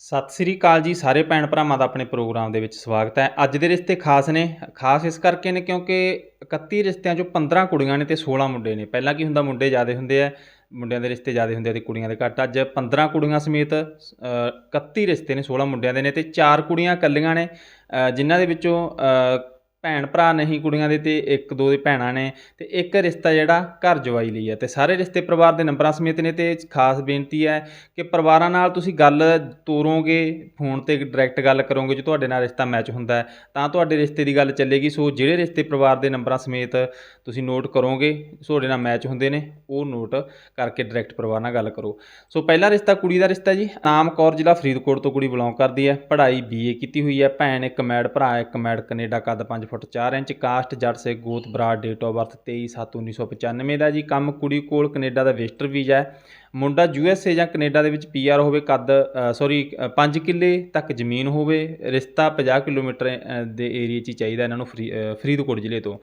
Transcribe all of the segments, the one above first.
ਸਤਿ ਸ੍ਰੀ ਅਕਾਲ ਜੀ ਸਾਰੇ ਭੈਣ ਭਰਾਵਾਂ ਦਾ ਆਪਣੇ ਪ੍ਰੋਗਰਾਮ ਦੇ ਵਿੱਚ ਸਵਾਗਤ ਹੈ। ਅੱਜ ਦੇ ਰਿਸ਼ਤੇ ਖਾਸ ਨੇ ਖਾਸ ਇਸ ਕਰਕੇ ਨੇ ਕਿਉਂਕਿ 31 ਰਿਸ਼ਤਿਆਂ ਚੋਂ 15 ਕੁੜੀਆਂ ਨੇ ਤੇ 16 ਮੁੰਡੇ ਨੇ। ਪਹਿਲਾਂ ਕੀ ਹੁੰਦਾ ਮੁੰਡੇ ਜ਼ਿਆਦੇ ਹੁੰਦੇ ਆ ਮੁੰਡਿਆਂ ਦੇ ਰਿਸ਼ਤੇ ਜ਼ਿਆਦੇ ਹੁੰਦੇ ਆ ਤੇ ਕੁੜੀਆਂ ਦੇ ਘੱਟ। ਅੱਜ 15 ਕੁੜੀਆਂ ਸਮੇਤ ਅ, 31 ਰਿਸ਼ਤੇ ਨੇ 16 ਮੁੰਡਿਆਂ ਦੇ ਨੇ ਤੇ 4 ਕੁੜੀਆਂ ਇਕੱਲੀਆਂ ਨੇ ਜਿਨ੍ਹਾਂ ਦੇ ਵਿੱਚੋਂ ਭੈਣ ਭਰਾ ਨਹੀਂ, ਕੁੜੀਆਂ ਦੇ ਤੇ ਇੱਕ, ਦੋ ਦੇ ਭੈਣਾਂ ਨੇ ਤੇ ਇੱਕ ਰਿਸ਼ਤਾ ਜਿਹੜਾ ਘਰ ਜਵਾਈ ਲਈ ਹੈ ਤੇ ਸਾਰੇ ਰਿਸ਼ਤੇ ਪਰਿਵਾਰ ਦੇ ਨੰਬਰਾਂ ਸਮੇਤ ਨੇ ਤੇ ਖਾਸ ਬੇਨਤੀ ਹੈ ਕਿ ਪਰਿਵਾਰਾਂ ਨਾਲ ਤੁਸੀਂ ਗੱਲ ਤੋਰੋਗੇ, ਫੋਨ ਤੇ ਡਾਇਰੈਕਟ ਗੱਲ ਕਰੋਗੇ ਜੇ ਤੁਹਾਡੇ ਨਾਲ ਰਿਸ਼ਤਾ ਮੈਚ ਹੁੰਦਾ ਤਾਂ ਤੁਹਾਡੇ ਰਿਸ਼ਤੇ ਦੀ ਗੱਲ ਚੱਲੇਗੀ, ਸੋ ਜਿਹੜੇ ਰਿਸ਼ਤੇ ਪਰਿਵਾਰ ਦੇ ਨੰਬਰਾਂ ਸਮੇਤ ਤੁਸੀਂ ਨੋਟ ਕਰੋਗੇ, ਤੁਹਾਡੇ ਨਾਲ ਮੈਚ ਹੁੰਦੇ ਨੇ, ਉਹ ਨੋਟ ਕਰਕੇ ਡਾਇਰੈਕਟ ਪਰਿਵਾਰ ਨਾਲ ਗੱਲ ਕਰੋ। ਸੋ ਪਹਿਲਾ ਰਿਸ਼ਤਾ ਕੁੜੀ ਦਾ ਰਿਸ਼ਤਾ ਜੀ ਨਾਮ ਕੌਰ ਜ਼ਿਲ੍ਹਾ ਫਰੀਦਕੋਟ ਤੋਂ ਕੁੜੀ ਬਿਲੋਂਗ ਕਰਦੀ ਹੈ, ਪੜ੍ਹਾਈ ਬੀਏ ਕੀਤੀ ਹੋਈ ਹੈ, ਭੈਣ ਇੱਕ ਮੈਡ ਭਰਾ ਇੱਕ ਮੈਡ ਕੈਨੇਡਾ ਕੱਦ 5 ਫੁੱਟ 4 ਇੰਚ ਕਾਸਟ ਜੱਟ ਸੇ ਗੋਤ ਬਰਾੜ ਡੇਟ ਆਫ ਬਰਥ 23/7/1995 ਦਾ ਜੀ। ਕੰਮ ਕੁੜੀ ਕੋਲ ਕੈਨੇਡਾ ਦਾ ਵਿਜ਼ਟਰ ਵੀਜ਼ਾ ਹੈ। ਮੁੰਡਾ ਯੂ ਐਸ ਏ ਜਾਂ ਕੈਨੇਡਾ ਦੇ ਵਿੱਚ ਪੀ ਆਰ ਹੋਵੇ, ਕੱਦ ਸੌਰੀ 5 ਕਿੱਲੇ ਤੱਕ ਜ਼ਮੀਨ ਹੋਵੇ, ਰਿਸ਼ਤਾ 50 ਕਿਲੋਮੀਟਰ ਦੇ ਏਰੀਆ 'ਚ ਹੀ ਚਾਹੀਦਾ ਇਹਨਾਂ ਨੂੰ ਫਰੀ ਫਰੀਦਕੋਟ ਜ਼ਿਲ੍ਹੇ ਤੋਂ।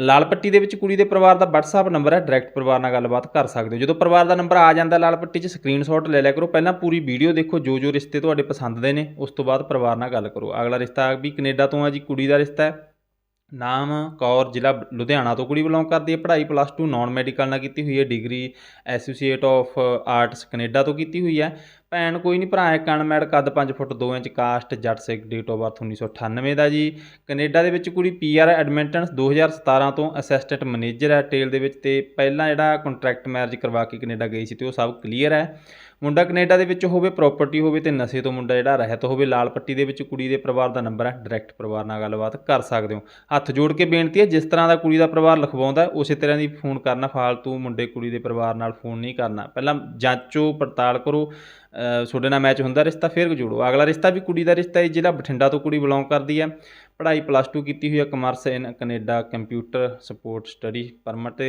ਲਾਲ ਪੱਟੀ ਦੇ ਵਿੱਚ ਕੁੜੀ ਦੇ ਪਰਿਵਾਰ ਦਾ WhatsApp ਨੰਬਰ ਹੈ। ਡਾਇਰੈਕਟ ਪਰਿਵਾਰ ਨਾਲ ਗੱਲਬਾਤ ਕਰ ਸਕਦੇ ਹੋ। ਜਦੋਂ ਪਰਿਵਾਰ ਦਾ ਨੰਬਰ ਆ ਜਾਂਦਾ ਲਾਲ ਪੱਟੀ 'ਚ ਸਕਰੀਨਸ਼ਾਟ ਲੈ ਲਿਆ ਕਰੋ। ਪਹਿਲਾਂ ਪੂਰੀ ਵੀਡੀਓ ਦੇਖੋ, ਜੋ ਜੋ ਰਿਸ਼ਤੇ ਤੁਹਾਡੇ ਪਸੰਦ ਦੇ ਨੇ, ਉਸ ਤੋਂ ਬਾਅਦ ਪਰਿਵਾਰ ਨਾਲ ਗੱਲ ਕਰੋ। ਅਗਲਾ ਰਿਸ਼ਤਾ ਵੀ ਕੈਨੇਡਾ ਤੋਂ ਆ ਜੀ, ਕੁੜੀ ਦਾ ਰਿਸ਼ਤਾ ਹੈ। ਨਾਮ ਕੌਰ ਜ਼ਿਲ੍ਹਾ ਲੁਧਿਆਣਾ ਤੋਂ ਕੁੜੀ ਬਿਲੋਂਗ ਕਰਦੀ ਹੈ। ਪੜ੍ਹਾਈ ਪਲੱਸ 2 ਨਾਨ ਮੈਡੀਕਲ ਨਾਲ ਕੀਤੀ ਹੋਈ ਹੈ। Degree associate of arts Canada ਤੋਂ ਕੀਤੀ ਹੋਈ ਹੈ। ਭੈਣ ਕੋਈ ਨਹੀਂ, ਭਰਾ ਇੱਕ ਅਨਮੈਡ ਕੱਦ 5 ਫੁੱਟ 2 inch caste Jatt Sikh date of birth 1998 ਦਾ ਜੀ। ਕੈਨੇਡਾ ਦੇ ਵਿੱਚ ਕੁੜੀ ਪੀਆਰ ਐਡਮਿੰਟਨਸ 2017 ਤੋਂ ਅਸਿਸਟੈਂਟ ਮੈਨੇਜਰ ਹੈ। ਟੇਲ ਦੇ ਵਿੱਚ ਤੇ ਪਹਿਲਾਂ ਜਿਹੜਾ ਕੰਟਰੈਕਟ ਮੈਰਿਜ ਕਰਵਾ ਕੇ ਕੈਨੇਡਾ ਗਈ ਸੀ ਤੇ ਉਹ ਸਭ ਕਲੀਅਰ ਹੈ। ਮੁੰਡਾ ਕੈਨੇਡਾ ਦੇ ਵਿੱਚ ਹੋਵੇ ਪ੍ਰਾਪਰਟੀ ਹੋਵੇ ਤੇ ਨਸ਼ੇ ਤੋਂ ਮੁੰਡਾ ਜਿਹੜਾ ਰਹਿਤ ਹੋਵੇ, ਲਾਲ ਪੱਟੀ ਦੇ ਵਿੱਚ ਕੁੜੀ ਦੇ ਪਰਿਵਾਰ ਦਾ ਨੰਬਰ ਹੈ ਡਾਇਰੈਕਟ ਪਰਿਵਾਰ ਨਾਲ ਗੱਲਬਾਤ ਕਰ ਸਕਦੇ ਹੋ। ਹੱਥ ਜੋੜ ਕੇ ਬੇਨਤੀ ਹੈ, ਜਿਸ ਤਰ੍ਹਾਂ ਦਾ ਕੁੜੀ ਦਾ ਪਰਿਵਾਰ ਲਿਖਵਾਉਂਦਾ ਉਸੇ ਤਰ੍ਹਾਂ ਦੀ ਫੋਨ ਕਰਨਾ, ਫਾਲਤੂ ਮੁੰਡੇ ਕੁੜੀ ਦੇ ਪਰਿਵਾਰ ਨਾਲ ਫੋਨ ਨਹੀਂ ਕਰਨਾ। ਪਹਿਲਾਂ ਜਾਂਚੋ, ਪੜਤਾਲ ਕਰੋ ਤੁਹਾਡੇ ਨਾਲ ਮੈਚ ਹੁੰਦਾ ਰਿਸ਼ਤਾ, ਫਿਰ ਜੋੜੋ। ਅਗਲਾ ਰਿਸ਼ਤਾ ਵੀ ਕੁੜੀ ਦਾ ਰਿਸ਼ਤਾ ਹੈ, ਜ਼ਿਲ੍ਹਾ ਬਠਿੰਡਾ ਤੋਂ ਕੁੜੀ ਬਿਲੋਂਗ ਕਰਦੀ ਹੈ। ਪੜ੍ਹਾਈ ਪਲੱਸ 2 ਕੀਤੀ ਹੋਈ ਹੈ commerce in Canada computer support study permit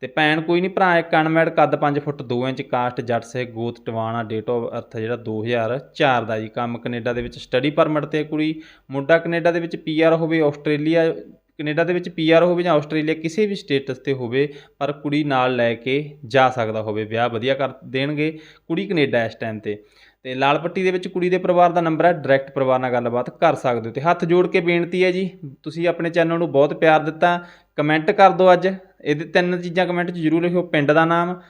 ਤੇ ਭੈਣ ਕੋਈ ਨਹੀਂ ਭਰਾ ਇੱਕ ਅਨਮੈਡ ਕੱਦ 5 ਫੁੱਟ 2 ਇੰਚ, ਕਾਸਟ ਜੱਟ ਸੇ ਗੋਤ, ਟਵਾਣਾ ਡੇਟ ਆਫ ਅਰਥ ਜਿਹੜਾ 2004 ਦਾ ਜੀ। ਕੰਮ ਕੈਨੇਡਾ ਦੇ ਵਿੱਚ ਸਟੱਡੀ ਪਰਮਿਟ ਤੇ ਕੁੜੀ। ਮੁੰਡਾ ਕੈਨੇਡਾ ਦੇ ਵਿੱਚ ਪੀਆਰ ਹੋਵੇ, ਆਸਟ੍ਰੇਲੀਆ, ਕੈਨੇਡਾ ਦੇ ਵਿੱਚ ਪੀਆਰ ਹੋਵੇ ਜਾਂ ਆਸਟ੍ਰੇਲੀਆ ਕਿਸੇ ਵੀ ਸਟੇਟਸ ਤੇ ਹੋਵੇ, ਪਰ ਕੁੜੀ ਨਾਲ ਲੈ ਕੇ ਜਾ ਸਕਦਾ ਹੋਵੇ, ਵਿਆਹ ਵਧੀਆ ਕਰ ਦੇਣਗੇ। ਕੁੜੀ ਕੈਨੇਡਾ ਇਸ ਟਾਈਮ ਤੇ। ਤੇ ਲਾਲ ਪੱਟੀ ਦੇ ਵਿੱਚ ਕੁੜੀ ਦੇ ਪਰਿਵਾਰ ਦਾ ਨੰਬਰ ਹੈ ਡਾਇਰੈਕਟ ਪਰਿਵਾਰ ਨਾਲ ਗੱਲਬਾਤ ਕਰ ਸਕਦੇ ਹੋ ਤੇ ਹੱਥ ਜੋੜ ਕੇ ਬੇਨਤੀ ਹੈ ਜੀ, ਤੁਸੀਂ ਆਪਣੇ ਚੈਨਲ ਨੂੰ ਬਹੁਤ ਪਿਆਰ ਦਿੱਤਾ ਕਮੈਂਟ ਕਰ ਦਿਓ ਅੱਜ, ਇਹਦੇ ਤਿੰਨ ਚੀਜ਼ਾਂ ਕਮੈਂਟ 'ਚ ਜ਼ਰੂਰ ਲਿਖਿਓ, ਪਿੰਡ ਦਾ ਨਾਮ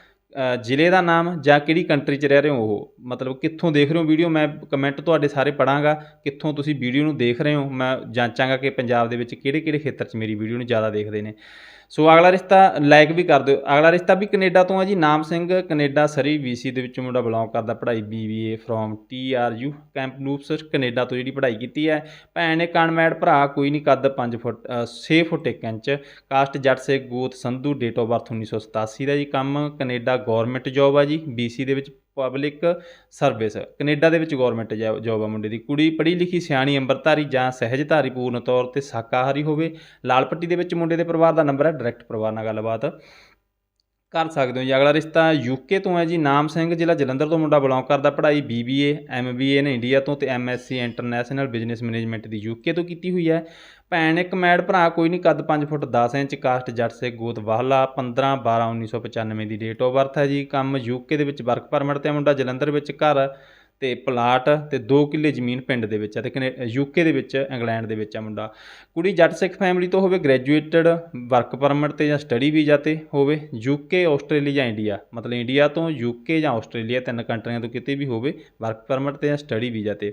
ਜ਼ਿਲ੍ਹੇ ਦਾ ਨਾਮ, ਜਾਂ ਕਿਹੜੀ ਕੰਟਰੀ 'ਚ ਰਹਿ ਰਹੇ ਹੋ ਉਹ, ਮਤਲਬ ਕਿੱਥੋਂ ਦੇਖ ਰਹੇ ਹੋ ਵੀਡੀਓ ਮੈਂ ਕਮੈਂਟ ਤੁਹਾਡੇ ਸਾਰੇ ਪੜਾਂਗਾ ਕਿੱਥੋਂ ਤੁਸੀਂ ਵੀਡੀਓ ਨੂੰ ਦੇਖ ਰਹੇ ਹੋ, ਮੈਂ ਜਾਂਚਾਂਗਾ ਕਿ ਪੰਜਾਬ ਦੇ ਵਿੱਚ ਕਿਹੜੇ ਕਿਹੜੇ ਖੇਤਰ 'ਚ ਮੇਰੀ ਵੀਡੀਓ ਨੂੰ ਜ਼ਿਆਦਾ ਦੇਖਦੇ ਨੇ। ਸੋ ਅਗਲਾ ਰਿਸ਼ਤਾ ਲਾਇਕ ਵੀ ਕਰ ਦਿਓ। ਅਗਲਾ ਰਿਸ਼ਤਾ ਵੀ ਕੈਨੇਡਾ ਤੋਂ ਆ ਜੀ। ਨਾਮ ਸਿੰਘ ਕੈਨੇਡਾ ਸਰੀ ਵੀਸੀ ਦੇ ਵਿੱਚੋਂ ਮੁੰਡਾ ਬਿਲੋਂਗ ਕਰਦਾ। ਪੜ੍ਹਾਈ BBA from TRU Kamloops Canada ਤੋਂ ਜਿਹੜੀ ਪੜ੍ਹਾਈ ਕੀਤੀ ਹੈ। ਭੈਣ ਨੇ ਅਨਮੈਡ ਭਰਾ, ਕੋਈ ਨਹੀਂ ਕੱਦ 5 ਫੁੱਟ 6 ਫੁੱਟ 1 ਇੰਚ, ਕਾਸਟ ਜੱਟ ਸੇ ਗੋਤ ਸੰਧੂ ਡੇਟ ਆਫ ਬਰਥ 1987 ਦਾ ਜੀ। ਕੰਮ ਕੈਨੇਡਾ ਗਵਰਨਮੈਂਟ ਜੌਬ ਆ ਜੀ। ਬੀਸੀ ਦੇ ਵਿੱਚ ਪਬਲਿਕ ਸਰਵਿਸ ਕੈਨੇਡਾ ਦੇ ਵਿੱਚ ਗਵਰਨਮੈਂਟ ਜੌਬ ਆ ਮੁੰਡੇ ਦੀ। ਕੁੜੀ ਪੜ੍ਹੀ ਲਿਖੀ ਸਿਆਣੀ, ਅੰਮ੍ਰਿਤਧਾਰੀ ਜਾਂ ਸਹਿਜਧਾਰੀ ਪੂਰਨ ਤੌਰ ਤੇ ਸ਼ਾਕਾਹਾਰੀ ਹੋਵੇ। ਲਾਲ ਪੱਟੀ ਦੇ ਵਿੱਚ ਮੁੰਡੇ ਦੇ ਪਰਿਵਾਰ ਦਾ ਨੰਬਰ ਹੈ ਡਾਇਰੈਕਟ ਪਰਿਵਾਰ ਨਾਲ ਗੱਲਬਾਤ। ਕਰ ਸਕਦੇ ਹੋ ਜੀ। ਅਗਲਾ ਰਿਸ਼ਤਾ ਯੂਕੇ ਤੋਂ ਹੈ ਜੀ। ਨਾਮ ਸਿੰਘ ਜ਼ਿਲ੍ਹਾ ਜਲੰਧਰ ਤੋਂ ਮੁੰਡਾ ਬਿਲੋਂਗ ਕਰਦਾ। ਪੜ੍ਹਾਈ ਬੀਬੀਏ ਐਮਬੀਏ ਨੇ ਇੰਡੀਆ ਤੋਂ ਤੇ ਐਮਐਸਸੀ ਇੰਟਰਨੈਸ਼ਨਲ ਬਿਜ਼ਨਸ ਮੈਨੇਜਮੈਂਟ ਦੀ ਯੂਕੇ ਤੋਂ ਕੀਤੀ ਹੋਈ ਹੈ। ਭੈਣ, ਇੱਕ ਮੈਡ ਭਰਾ, ਕੋਈ ਨਹੀਂ। ਕੱਦ 5 ਫੁੱਟ 10 ਇੰਚ, ਕਾਸਟ ਜੱਟ ਸੇ ਗੋਤ ਵਾਹਲਾ। 15 12 1995 ਦੀ ਡੇਟ ਆਫ ਬਰਥ ਹੈ ਜੀ। ਕੰਮ ਯੂਕੇ ਦੇ ਵਿੱਚ ਵਰਕ ਪਰਮਿਟ ਤੇ ਮੁੰਡਾ ਜਲੰਧਰ ਵਿੱਚ ਘਰ ਤੇ ਪਲਾਟ ਤੇ 2 ਕਿੱਲੇ ਜ਼ਮੀਨ ਪਿੰਡ ਦੇ ਵਿੱਚ ਹੈ ਤੇ ਕਨੇ ਯੂਕੇ ਦੇ ਵਿੱਚ, ਇੰਗਲੈਂਡ ਦੇ ਵਿੱਚ ਆ ਮੁੰਡਾ। ਕੁੜੀ ਜੱਟ ਸਿੱਖ ਫੈਮਿਲੀ ਤੋਂ ਹੋਵੇ ਗ੍ਰੈਜੂਏਟਡ ਵਰਕ ਪਰਮਿਟ ਤੇ ਜਾਂ ਸਟੱਡੀ ਵੀਜ਼ਾ ਤੇ ਹੋਵੇ ਯੂਕੇ ਆਸਟ੍ਰੇਲੀਆ ਜਾਂ ਇੰਡੀਆ। ਮਤਲਬ ਇੰਡੀਆ ਤੋਂ ਯੂਕੇ ਜਾਂ ਆਸਟ੍ਰੇਲੀਆ ਤਿੰਨ ਕੰਟਰੀਆਂ ਤੋਂ ਕਿਤੇ ਵੀ ਹੋਵੇ ਵਰਕ ਪਰਮਿਟ ਤੇ ਜਾਂ ਸਟੱਡੀ ਵੀਜ਼ਾ ਤੇ।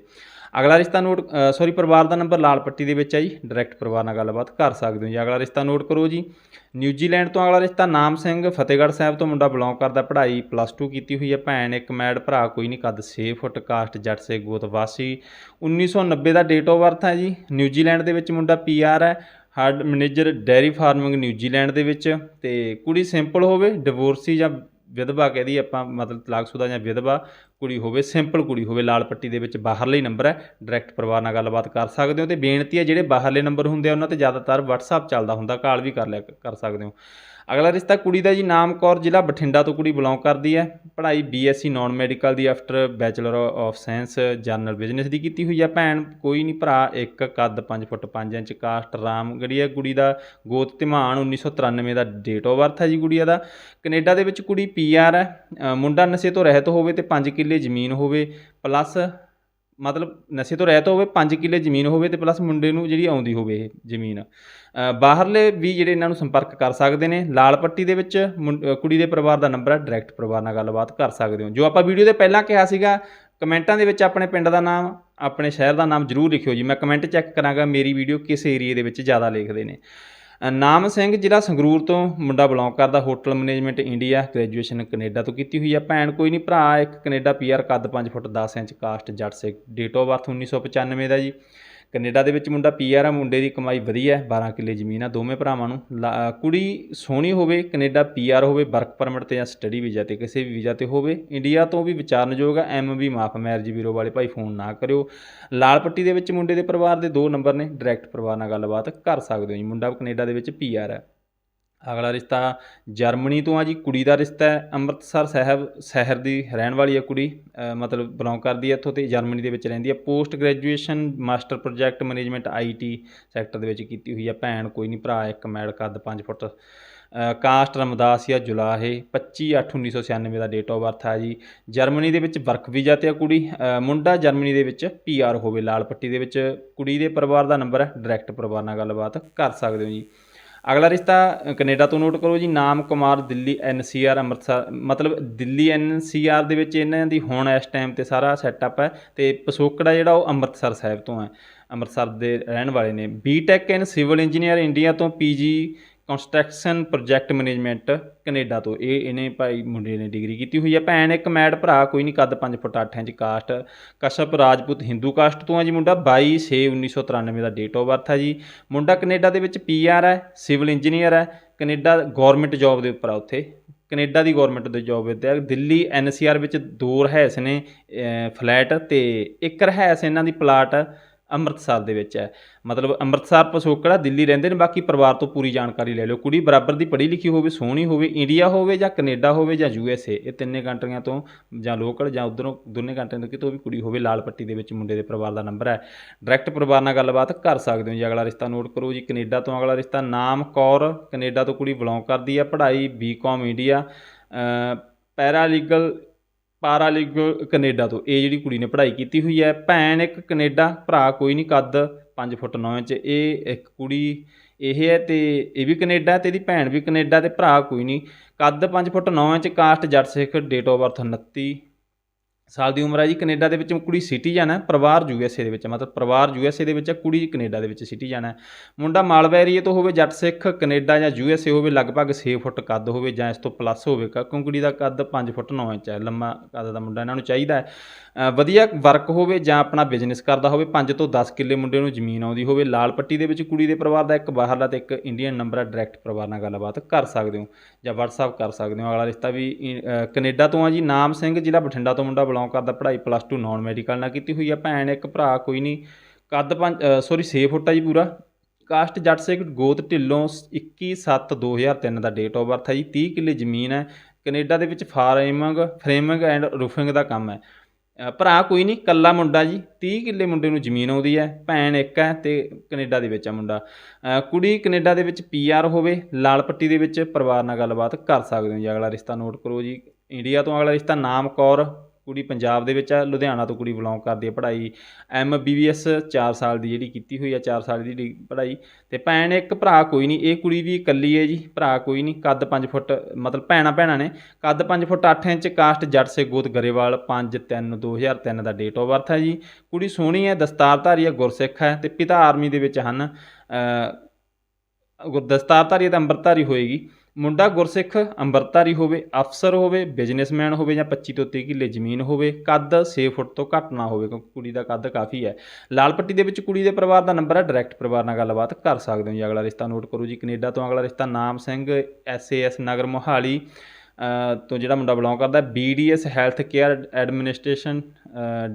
ਅਗਲਾ ਰਿਸ਼ਤਾ ਨੋਟ ਸੌਰੀ ਪਰਿਵਾਰ ਦਾ ਨੰਬਰ ਲਾਲ ਪੱਟੀ ਦੇ ਵਿੱਚ ਹੈ ਜੀ। ਡਾਇਰੈਕਟ ਪਰਿਵਾਰ ਨਾਲ ਗੱਲਬਾਤ ਕਰ ਸਕਦੇ ਹੋ ਜੀ। ਅਗਲਾ ਰਿਸ਼ਤਾ ਨੋਟ ਕਰੋ ਜੀ। ਨਿਊਜ਼ੀਲੈਂਡ ਤੋਂ ਅਗਲਾ ਰਿਸ਼ਤਾ ਨਾਮ ਸਿੰਘ, ਫਤਿਹਗੜ੍ਹ ਸਾਹਿਬ ਤੋਂ ਮੁੰਡਾ ਬਿਲੋਂਗ ਕਰਦਾ, ਪੜ੍ਹਾਈ ਪਲੱਸ 2 ਕੀਤੀ ਹੋਈ ਹੈ। ਭੈਣ ਇੱਕ ਮੈਡ, ਭਰਾ ਕੋਈ ਨਹੀਂ, ਕੱਦ 6 ਫੁੱਟ, ਕਾਸਟ ਜੱਟ ਸੇ ਗੋਤ ਵਾਸੀ। 1990 ਦਾ ਡੇਟ ਆਫ ਬਰਥ ਹੈ ਜੀ। ਨਿਊਜ਼ੀਲੈਂਡ ਦੇ ਵਿੱਚ ਮੁੰਡਾ ਪੀਆਰ ਹੈ। ਹੱਡ ਮੈਨੇਜਰ ਡੈਰੀ ਫਾਰਮਿੰਗ ਨਿਊਜ਼ੀਲੈਂਡ ਦੇ ਵਿੱਚ ਤੇ ਕੁੜੀ ਸਿੰਪਲ ਹੋਵੇ ਡਿਵੋਰਸੀ ਜਾਂ ਵਿਧਵਾ ਕਹਦੀ ਆਪਾਂ, ਮਤਲਬ ਤਲਾਕਸ਼ੁਦਾ ਜਾਂ ਵਿਧਵਾ, ਕੁੜੀ ਹੋਵੇ ਸਿੰਪਲ ਕੁੜੀ ਹੋਵੇ, ਲਾਲ ਪੱਟੀ ਦੇ ਵਿੱਚ ਬਾਹਰਲੇ ਨੰਬਰ ਹੈ ਡਾਇਰੈਕਟ ਪਰਿਵਾਰ ਨਾਲ ਗੱਲਬਾਤ ਕਰ ਸਕਦੇ ਹੋ ਤੇ ਬੇਨਤੀ ਹੈ ਜਿਹੜੇ ਬਾਹਰਲੇ ਨੰਬਰ ਹੁੰਦੇ ਆ ਉਹਨਾਂ ਤੇ ਜ਼ਿਆਦਾਤਰ WhatsApp ਚੱਲਦਾ ਹੁੰਦਾ, ਕਾਲ ਵੀ ਕਰ ਲਿਆ, ਕਰ ਸਕਦੇ ਹੋ। ਅਗਲਾ ਰਿਸ਼ਤਾ ਕੁੜੀ ਦਾ ਜੀ, ਨਾਮ ਕੌਰ ਜ਼ਿਲ੍ਹਾ ਬਠਿੰਡਾ ਤੋਂ ਕੁੜੀ ਬਿਲੋਂਗ ਕਰਦੀ ਹੈ। ਪੜ੍ਹਾਈ BSc non medical the after bachelor of science general business ਦੀ ਕੀਤੀ ਹੋਈ ਹੈ। ਭੈਣ ਕੋਈ ਨਹੀਂ, ਭਰਾ ਇੱਕ, ਕੱਦ 5 ਫੁੱਟ 5 ਇੰਚ, ਕਾਸਟ ਰਾਮਗੜੀ ਹੈ। ਕੁੜੀ ਦਾ ਗੋਤ ਧਿਮਾਨ 1993 ਦਾ ਡੇਟ ਆਫ ਬਰਥ ਹੈ ਜੀ ਗੁੜੀਆ ਦਾ। ਕੈਨੇਡਾ ਦੇ ਵਿੱਚ ਕੁੜੀ ਪੀਆਰ ਹੈ। ਮੁੰਡਾ ਨਸ਼ੇ ਤੋਂ ਰਹਿਤ ਹੋਵੇ ਤੇ 5 ਕਿੱਲੇ ਜ਼ਮੀਨ ਹੋਵੇ ਪਲੱਸ ਮਤਲਬ ਨਸ਼ੇ ਤੋਂ ਰਹਿਤ ਹੋਵੇ 5 ਕਿੱਲੇ ਜ਼ਮੀਨ ਹੋਵੇ ਤੇ ਪਲੱਸ ਮੁੰਡੇ ਨੂੰ ਜਿਹੜੀ ਆਉਂਦੀ ਹੋਵੇ ਇਹ ਜ਼ਮੀਨ। ਬਾਹਰਲੇ ਵੀ ਜਿਹੜੇ ਇਹਨਾਂ ਨੂੰ ਸੰਪਰਕ ਕਰ ਸਕਦੇ ਨੇ, ਲਾਲ ਪੱਟੀ ਦੇ ਵਿੱਚ ਮੁੰ- ਕੁੜੀ ਦੇ ਪਰਿਵਾਰ ਦਾ ਨੰਬਰ ਹੈ ਡਾਇਰੈਕਟ ਪਰਿਵਾਰ ਨਾਲ ਗੱਲਬਾਤ ਕਰ ਸਕਦੇ ਹੋ। ਜੋ ਆਪਾਂ ਵੀਡੀਓ ਦੇ ਪਹਿਲਾਂ ਕਿਹਾ ਸੀਗਾ, ਕਮੈਂਟਾਂ ਦੇ ਵਿੱਚ ਆਪਣੇ ਪਿੰਡ ਦਾ ਨਾਮ, ਆਪਣੇ ਸ਼ਹਿਰ ਦਾ ਨਾਮ ਜ਼ਰੂਰ ਲਿਖਿਓ ਜੀ। ਮੈਂ ਕਮੈਂਟ ਚੈੱਕ ਕਰਾਂਗਾ, ਮੇਰੀ ਵੀਡੀਓ ਕਿਸ ਏਰੀਏ ਦੇ ਵਿੱਚ ਜ਼ਿਆਦਾ ਲਿਖਦੇ ਨੇ। ਨਾਮ ਸਿੰਘ ਜ਼ਿਲ੍ਹਾ ਸੰਗਰੂਰ ਤੋਂ ਮੁੰਡਾ ਬਿਲੋਂਗ ਕਰਦਾ hotel management India graduation Canada ਤੋਂ ਕੀਤੀ ਹੋਈ ਹੈ ਭੈਣ ਕੋਈ ਨਹੀਂ, ਭਰਾ ਇੱਕ ਕੈਨੇਡਾ ਪੀਆਰ ਕੱਦ 5 ਫੁੱਟ 10 inch caste Jatt Sikh date of birth 1995 ਦਾ ਜੀ। ਕੈਨੇਡਾ ਦੇ ਵਿੱਚ ਮੁੰਡਾ ਪੀਆਰ ਆ, ਮੁੰਡੇ ਦੀ ਕਮਾਈ ਵਧੀਆ ਹੈ 12 ਕਿੱਲੇ ਜ਼ਮੀਨ ਆ, ਦੋਵੇਂ ਭਰਾਵਾਂ ਨੂੰ। ਲਾ- ਕੁੜੀ ਸੋਹਣੀ ਹੋਵੇ, ਕੈਨੇਡਾ ਪੀਆਰ ਹੋਵੇ, ਵਰਕ ਪਰਮਿਟ ਤੇ ਜਾਂ ਸਟੱਡੀ ਵੀਜ਼ਾ ਤੇ, ਕਿਸੇ ਵੀ ਵੀਜ਼ਾ ਤੇ ਹੋਵੇ, ਇੰਡੀਆ ਤੋਂ ਵੀ ਵਿਚਾਰਨਯੋਗ ਆ, ਐਮ ਵੀ ਮਾਫ, ਮੈਰਿਜ ਬਿਊਰੋ ਵਾਲੇ ਭਾਈ ਫੋਨ ਨਾ ਕਰਿਓ। ਲਾਲ ਪੱਟੀ ਦੇ ਵਿੱਚ ਮੁੰਡੇ ਦੇ ਪਰਿਵਾਰ ਦੇ ਦੋ ਨੰਬਰ ਨੇ, ਡਾਇਰੈਕਟ ਪਰਿਵਾਰ ਨਾਲ ਗੱਲਬਾਤ ਕਰ ਸਕਦੇ ਹੋ ਜੀ, ਮੁੰਡਾ ਕੈਨੇਡਾ ਦੇ ਵਿੱਚ ਪੀਆਰ ਹੈ ਅਗਲਾ ਰਿਸ਼ਤਾ ਜਰਮਨੀ ਤੋਂ ਆ ਜੀ। ਕੁੜੀ ਦਾ ਰਿਸ਼ਤਾ ਹੈ ਅੰਮ੍ਰਿਤਸਰ ਸਾਹਿਬ ਸ਼ਹਿਰ ਦੀ ਰਹਿਣ ਵਾਲੀ ਹੈ ਕੁੜੀ। ਮਤਲਬ ਬਿਲੋਂਗ ਕਰਦੀ ਹੈ ਇੱਥੋਂ ਤੇ ਜਰਮਨੀ ਦੇ ਵਿੱਚ ਰਹਿੰਦੀ ਹੈ post graduation master project management IT sector ਦੇ ਵਿੱਚ ਕੀਤੀ ਹੋਈ ਹੈ ਭੈਣ ਕੋਈ ਨਹੀਂ ਭਰਾ ਇੱਕ ਮੈਡ ਕੱਦ 5 ਫੁੱਟ। ਅ, ਕਾਸਟ ਰਮਦਾਸੀਆ ਜੁਲਾਹੇ 25 8 1996 ਦਾ ਡੇਟ ਆਫ ਬਰਥ ਆ ਜੀ। ਜਰਮਨੀ ਦੇ ਵਿੱਚ ਵਰਕ ਵੀਜ਼ਾ ਤੇ ਆ ਕੁੜੀ। ਮੁੰਡਾ ਜਰਮਨੀ ਦੇ ਵਿੱਚ ਪੀਆਰ ਹੋਵੇ ਲਾਲ ਪੱਟੀ ਦੇ ਵਿੱਚ। ਕੁੜੀ ਦੇ ਪਰਿਵਾਰ ਦਾ ਨੰਬਰ ਹੈ ਡਾਇਰੈਕਟ ਪਰਿਵਾਰ ਨਾਲ ਗੱਲਬਾਤ ਕਰ ਸਕਦੇ ਹੋ ਜੀ। ਅਗਲਾ ਰਿਸ਼ਤਾ ਅ, ਕੈਨੇਡਾ ਤੋਂ ਨੋਟ ਕਰੋ ਜੀ ਨਾਮ ਕੁਮਾਰ ਦਿੱਲੀ ਐਨਸੀਆਰ ਅੰਮ੍ਰਿਤਸਰ ਮਤਲਬ ਦਿੱਲੀ ਐਨਸੀਆਰ ਦੇ ਵਿੱਚ ਇਹਨਾਂ ਦੀ ਹੁਣ ਇਸ ਟਾਈਮ ਤੇ ਸਾਰਾ ਸੈਟਅਪ ਹੈ ਤੇ ਪਸੋਕੜਾ ਜਿਹੜਾ ਉਹ ਅੰਮ੍ਰਿਤਸਰ ਸਾਹਿਬ ਤੋਂ ਹੈ ਅੰਮ੍ਰਿਤਸਰ ਦੇ ਰਹਿਣ ਵਾਲੇ ਨੇ। BTech in civil engineer India ਤੋਂ PG construction project management Canada ਤੋਂ। ਇਹ ਇਹਨੇ ਭਾਈ ਮੁੰਡੇ ਨੇ ਡਿਗਰੀ ਕੀਤੀ ਹੋਈ ਹੈ ਭੈਣ, ਇੱਕ ਮੈਡ ਭਰਾ, ਕੋਈ ਨਹੀਂ ਕੱਦ 5 foot 8 inch caste Kashyap Rajput Hindu caste ਤੋਂ ਹੈ ਜੀ ਮੁੰਡਾ। 22 6 1993 ਦਾ ਡੇਟ ਆਫ ਬਰਥ ਹੈ ਜੀ। ਮੁੰਡਾ ਕੈਨੇਡਾ ਦੇ ਵਿੱਚ ਪੀਆਰ ਹੈ ਸਿਵਲ ਇੰਜੀਨੀਅਰ ਹੈ ਕੈਨੇਡਾ ਗਵਰਨਮੈਂਟ ਜੌਬ ਦੇ ਉੱਪਰ ਆ ਉੱਥੇ। ਕੈਨੇਡਾ ਦੀ ਗਵਰਨਮੈਂਟ ਦੇ ਜੌਬ ਉੱਤੇ ਹੈ ਦਿੱਲੀ ਐਨਸੀਆਰ ਵਿੱਚ ਦੋ ਰਹਿਸ ਨੇ ਫਲੈਟ ਤੇ ਇੱਕ ਰਹਿਸ ਇਹਨਾਂ ਦੀ ਪਲਾਟ ਅੰਮ੍ਰਿਤਸਰ ਦੇ ਵਿੱਚ ਹੈ। ਮਤਲਬ ਅੰਮ੍ਰਿਤਸਰ ਪਸੋਕੜਾ ਦਿੱਲੀ ਰਹਿੰਦੇ ਨੇ, ਬਾਕੀ ਪਰਿਵਾਰ ਤੋਂ ਪੂਰੀ ਜਾਣਕਾਰੀ ਲੈ ਲਿਓ। ਕੁੜੀ ਬਰਾਬਰ ਦੀ ਪੜ੍ਹੀ ਲਿਖੀ ਹੋਵੇ, ਸੋਹਣੀ ਹੋਵੇ, ਇੰਡੀਆ ਹੋਵੇ ਜਾਂ ਕੈਨੇਡਾ ਹੋਵੇ ਜਾਂ ਯੂ ਐੱਸ ਏ, ਇਹ ਤਿੰਨੇ ਕੰਟਰੀਆਂ ਤੋਂ ਜਾਂ ਲੋਕਲ ਜਾਂ ਉਧਰੋਂ ਦੋਨੇ ਕੰਟਰੀਆਂ ਤੋਂ ਕਿਤੋਂ ਵੀ ਕੁੜੀ ਹੋਵੇ, ਲਾਲ ਪੱਟੀ ਦੇ ਵਿੱਚ ਮੁੰਡੇ ਦੇ ਪਰਿਵਾਰ ਦਾ ਨੰਬਰ ਹੈ। ਡਾਇਰੈਕਟ ਪਰਿਵਾਰ ਨਾਲ ਗੱਲਬਾਤ ਕਰ ਸਕਦੇ ਹੋ ਜੀ, ਅਗਲਾ ਰਿਸ਼ਤਾ ਨੋਟ ਕਰੋ ਜੀ। ਕੈਨੇਡਾ ਤੋਂ ਅਗਲਾ ਰਿਸ਼ਤਾ ਨਾਮ ਕੌਰ, ਕੈਨੇਡਾ ਤੋਂ ਕੁੜੀ ਬਿਲੋਂਗ ਕਰਦੀ ਹੈ ਪੜ੍ਹਾਈ BCom India paralegal paralegal Canada ਤੋਂ। ਇਹ ਜਿਹੜੀ ਕੁੜੀ ਨੇ ਪੜ੍ਹਾਈ ਕੀਤੀ ਹੋਈ ਹੈ, ਭੈਣ ਇੱਕ ਕੈਨੇਡਾ, ਭਰਾ ਕੋਈ ਨਹੀਂ, ਕੱਦ 5 ਫੁੱਟ 9 ਇੰਚ। ਇਹ ਇੱਕ ਕੁੜੀ ਇਹ ਹੈ ਤੇ ਇਹ ਵੀ ਕੈਨੇਡਾ ਤੇ ਇਹਦੀ ਭੈਣ ਵੀ ਕੈਨੇਡਾ ਤੇ ਭਰਾ ਕੋਈ ਨਹੀਂ। ਕੱਦ 5 ਫੁੱਟ 9 inch, caste Jatt Sikh date of birth 29 ਸਾਲ ਦੀ ਉਮਰ ਹੈ ਜੀ, ਕੈਨੇਡਾ ਦੇ ਵਿੱਚ ਕੁੜੀ ਸਿਟੀ ਜਾਣਾ ਪਰਿਵਾਰ ਯੂਐਸਏ ਦੇ ਵਿੱਚ ਮਤਲਬ ਪਰਿਵਾਰ ਯੂਐਸਏ ਦੇ ਵਿੱਚ ਹੈ, ਕੁੜੀ ਕੈਨੇਡਾ ਦੇ ਵਿੱਚ ਸਿਟੀ ਜਾਣਾ ਮੁੰਡਾ ਮਾਲਵਾ ਏਰੀਏ ਤੋਂ ਹੋਵੇ, ਜੱਟ ਸਿੱਖ, ਕੈਨੇਡਾ ਜਾਂ ਯੂਐਸਏ ਹੋਵੇ, ਲਗਭਗ 6 ਫੁੱਟ ਕੱਦ ਹੋਵੇ ਜਾਂ ਇਸ ਤੋਂ ਪਲੱਸ ਹੋਵੇ। ਕਿਉਂਕਿ ਕੁੜੀ ਦਾ ਕੱਦ 5 ਫੁੱਟ 9 ਇੰਚ ਹੈ, ਲੰਮਾ ਕੱਦ ਦਾ ਮੁੰਡਾ ਇਹਨਾਂ ਨੂੰ ਚਾਹੀਦਾ ਹੈ। ਵਧੀਆ ਵਰਕ ਹੋਵੇ ਜਾਂ ਆਪਣਾ ਬਿਜ਼ਨਸ ਕਰਦਾ ਹੋਵੇ 5 ਤੋਂ 10 ਕਿੱਲੇ ਮੁੰਡੇ ਨੂੰ ਜ਼ਮੀਨ ਆਉਂਦੀ ਹੋਵੇ, ਲਾਲ ਪੱਟੀ ਦੇ ਵਿੱਚ ਕੁੜੀ ਦੇ ਪਰਿਵਾਰ ਦਾ ਇੱਕ ਬਾਹਰਲਾ ਤੇ ਇੱਕ ਇੰਡੀਅਨ ਨੰਬਰ ਹੈ ਡਾਇਰੈਕਟ ਪਰਿਵਾਰ ਨਾਲ ਗੱਲਬਾਤ ਕਰ ਸਕਦੇ ਹੋ ਜਾਂ WhatsApp ਕਰ ਸਕਦੇ ਹੋ। ਅਗਲਾ ਰਿਸ਼ਤਾ ਵੀ ਇ- ਕੈਨੇਡਾ ਤੋਂ ਆ ਜੀ, ਨਾਮ ਸਿੰਘ, ਜ਼ਿਲ੍ਹਾ ਬਠਿੰਡਾ ਤੋਂ ਮੁੰਡਾ ਬਿਲੋਂਗ ਕਰਦਾ, ਪੜ੍ਹਾਈ ਪਲੱਸ 2 ਨਾਨ ਮੈਡੀਕਲ ਨਾਲ ਕੀਤੀ ਹੋਈ ਆ, ਭੈਣ, ਇੱਕ ਭਰਾ, ਕੋਈ ਨਹੀਂ, ਕੱਦ ਪੰਜ ਸੌਰੀ 6 ਫੁੱਟ ਆ ਜੀ ਪੂਰਾ। ਕਾਸਟ ਜੱਟ ਸਿੰਘ ਗੋਤ ਢਿੱਲੋਂ 21 7 2003 ਦਾ ਡੇਟ ਆਫ ਬਰਥ ਹੈ ਜੀ 30 ਕਿੱਲੇ ਜ਼ਮੀਨ ਹੈ। ਕੈਨੇਡਾ ਦੇ ਵਿੱਚ ਫਾਰਮਿੰਗ ਫਰੇਮਿੰਗ ਐਂਡ ਰੂਫਿੰਗ ਦਾ ਕੰਮ ਹੈ। ਭਰਾ ਕੋਈ ਨਹੀਂ ਕੱਲਾ ਮੁੰਡਾ ਜੀ 30 ਕਿੱਲੇ ਮੁੰਡੇ ਨੂੰ ਜ਼ਮੀਨ ਆਉਂਦੀ ਹੈ, ਭੈਣ ਇੱਕ ਹੈ ਤੇ ਕੈਨੇਡਾ ਦੇ ਵਿੱਚ ਆ ਮੁੰਡਾ। ਕੁੜੀ ਕੈਨੇਡਾ ਦੇ ਵਿੱਚ ਪੀਆਰ ਹੋਵੇ, ਲਾਲ ਪੱਟੀ ਦੇ ਵਿੱਚ ਪਰਿਵਾਰ ਨਾਲ ਗੱਲਬਾਤ ਕਰ ਸਕਦੇ ਹੋ ਜੀ। ਅਗਲਾ ਰਿਸ਼ਤਾ ਨੋਟ ਕਰੋ ਜੀ। ਇੰਡੀਆ ਤੋਂ ਅਗਲਾ ਰਿਸ਼ਤਾ ਨਾਮ ਕੌਰ ਕੁੜੀ ਪੰਜਾਬ ਦੇ ਵਿੱਚ ਆ ਲੁਧਿਆਣਾ ਤੋਂ ਕੁੜੀ ਬਿਲੋਂਗ ਕਰਦੀ ਹੈ ਪੜ੍ਹਾਈ। ਐਮ ਬੀ ਬੀ ਐਸ 4 ਸਾਲ ਦੀ ਜਿਹੜੀ ਕੀਤੀ ਹੋਈ ਆ 4 ਸਾਲ ਦੀ ਡੀ- ਪੜ੍ਹਾਈ। ਤੇ ਭੈਣ ਇੱਕ ਭਰਾ ਕੋਈ ਨਹੀਂ ਇਹ ਕੁੜੀ ਵੀ ਇਕੱਲੀ ਹੈ ਜੀ ਭਰਾ ਕੋਈ ਨਹੀਂ ਕੱਦ 5 ਫੁੱਟ ਮਤਲਬ ਭੈਣਾਂ ਭੈਣਾਂ ਨੇ ਕੱਦ 5 ਫੁੱਟ 8 ਇੰਚ ਕਾਸਟ ਜੱਟ ਸੇ ਗੋਤ ਗਰੇਵਾਲ 5 3 2003 ਦਾ ਡੇਟ ਆਫ ਬਰਥ ਹੈ ਜੀ। ਕੁੜੀ ਸੋਹਣੀ ਹੈ ਦਸਤਾਰਧਾਰੀ ਹੈ ਗੁਰਸਿੱਖ ਹੈ ਤੇ ਪਿਤਾ ਆਰਮੀ ਦੇ ਵਿੱਚ ਹਨ। ਅ, ਗੁਰ- ਦਸਤਾਰਧਾਰੀ ਤਾਂ ਅੰਮ੍ਰਿਤਧਾਰੀ ਹੋਏਗੀ। ਮੁੰਡਾ ਗੁਰਸਿੱਖ ਅੰਮ੍ਰਿਤਧਾਰੀ ਹੋਵੇ, ਅਫਸਰ ਹੋਵੇ ਬਿਜ਼ਨਸਮੈਨ ਹੋਵੇ ਜਾਂ 25 ਤੋਂ 30 ਕਿੱਲੇ ਜ਼ਮੀਨ ਹੋਵੇ, ਕੱਦ 6 ਫੁੱਟ ਤੋਂ ਘੱਟ ਨਾ ਹੋਵੇ, ਕਿਉਂਕਿ ਕੁੜੀ ਦਾ ਕੱਦ ਕਾਫੀ ਹੈ। ਲਾਲ ਪੱਟੀ ਦੇ ਵਿੱਚ ਕੁੜੀ ਦੇ ਪਰਿਵਾਰ ਦਾ ਨੰਬਰ ਹੈ ਡਾਇਰੈਕਟ ਪਰਿਵਾਰ ਨਾਲ ਗੱਲਬਾਤ ਕਰ ਸਕਦੇ ਹੋ ਜੀ। ਅਗਲਾ ਰਿਸ਼ਤਾ ਨੋਟ ਕਰੋ ਜੀ, ਕੈਨੇਡਾ ਤੋਂ ਅਗਲਾ ਰਿਸ਼ਤਾ ਨਾਮ ਸਿੰਘ ਐਸ ਨਗਰ ਮੋਹਾਲੀ। ਤੋਂ ਜਿਹੜਾ ਮੁੰਡਾ ਬਿਲੋਂਗ ਕਰਦਾ BDS health care administration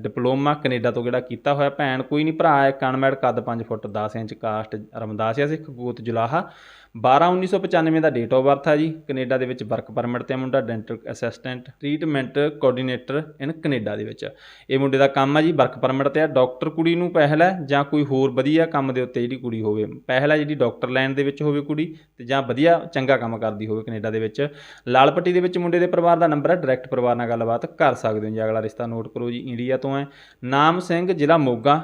diploma Canada ਤੋਂ ਜਿਹੜਾ ਕੀਤਾ ਹੋਇਆ ਭੈਣ। ਕੋਈ ਨਹੀਂ ਭਰਾ ਹੈ ਕਨਮੈਡ ਕੱਦ 5 ਫੁੱਟ 10 ਇੰਚ, ਕਾਸਟ ਰਮਦਾਸੀਆ ਸਿੱਖ ਗੋਤ ਜੁਲਾਹਾ। 12 1995 ਦਾ ਡੇਟ ਆਫ ਬਰਥ ਹੈ ਜੀ। ਕੈਨੇਡਾ ਦੇ ਵਿੱਚ ਵਰਕ ਪਰਮਿਟ ਤੇ ਮੁੰਡਾ dental assistant treatment coordinator in Canada ਦੇ ਵਿੱਚ। ਇਹ ਮੁੰਡੇ ਦਾ ਕੰਮ ਹੈ ਜੀ ਵਰਕ ਪਰਮਿਟ ਤੇ ਆ। ਡਾਕਟਰ ਕੁੜੀ ਨੂੰ ਪਹਿਲ ਹੈ, ਜਾਂ ਕੋਈ ਹੋਰ ਵਧੀਆ ਕੰਮ ਦੇ ਉੱਤੇ ਜਿਹੜੀ ਕੁੜੀ ਹੋਵੇ। ਪਹਿਲ ਹੈ ਜਿਹੜੀ ਡਾਕਟਰ ਲਾਈਨ ਦੇ ਵਿੱਚ ਹੋਵੇ ਕੁੜੀ, ਤੇ ਜਾਂ ਵਧੀਆ ਚੰਗਾ ਕੰਮ ਕਰਦੀ ਹੋਵੇ ਕੈਨੇਡਾ ਦੇ ਵਿੱਚ। ਲਾਲ ਪੱਟੀ ਦੇ ਵਿੱਚ ਮੁੰਡੇ ਦੇ ਪਰਿਵਾਰ ਦਾ ਨੰਬਰ ਹੈ ਡਾਇਰੈਕਟ ਪਰਿਵਾਰ ਨਾਲ ਗੱਲਬਾਤ ਕਰ ਸਕਦੇ ਹੋ ਜੀ। ਅਗਲਾ ਰਿਸ਼ਤਾ ਨੋਟ ਕਰੋ ਜੀ, ਇੰਡੀਆ ਤੋਂ ਹੈ। ਨਾਮ ਸਿੰਘ, ਜ਼ਿਲ੍ਹਾ ਮੋਗਾ।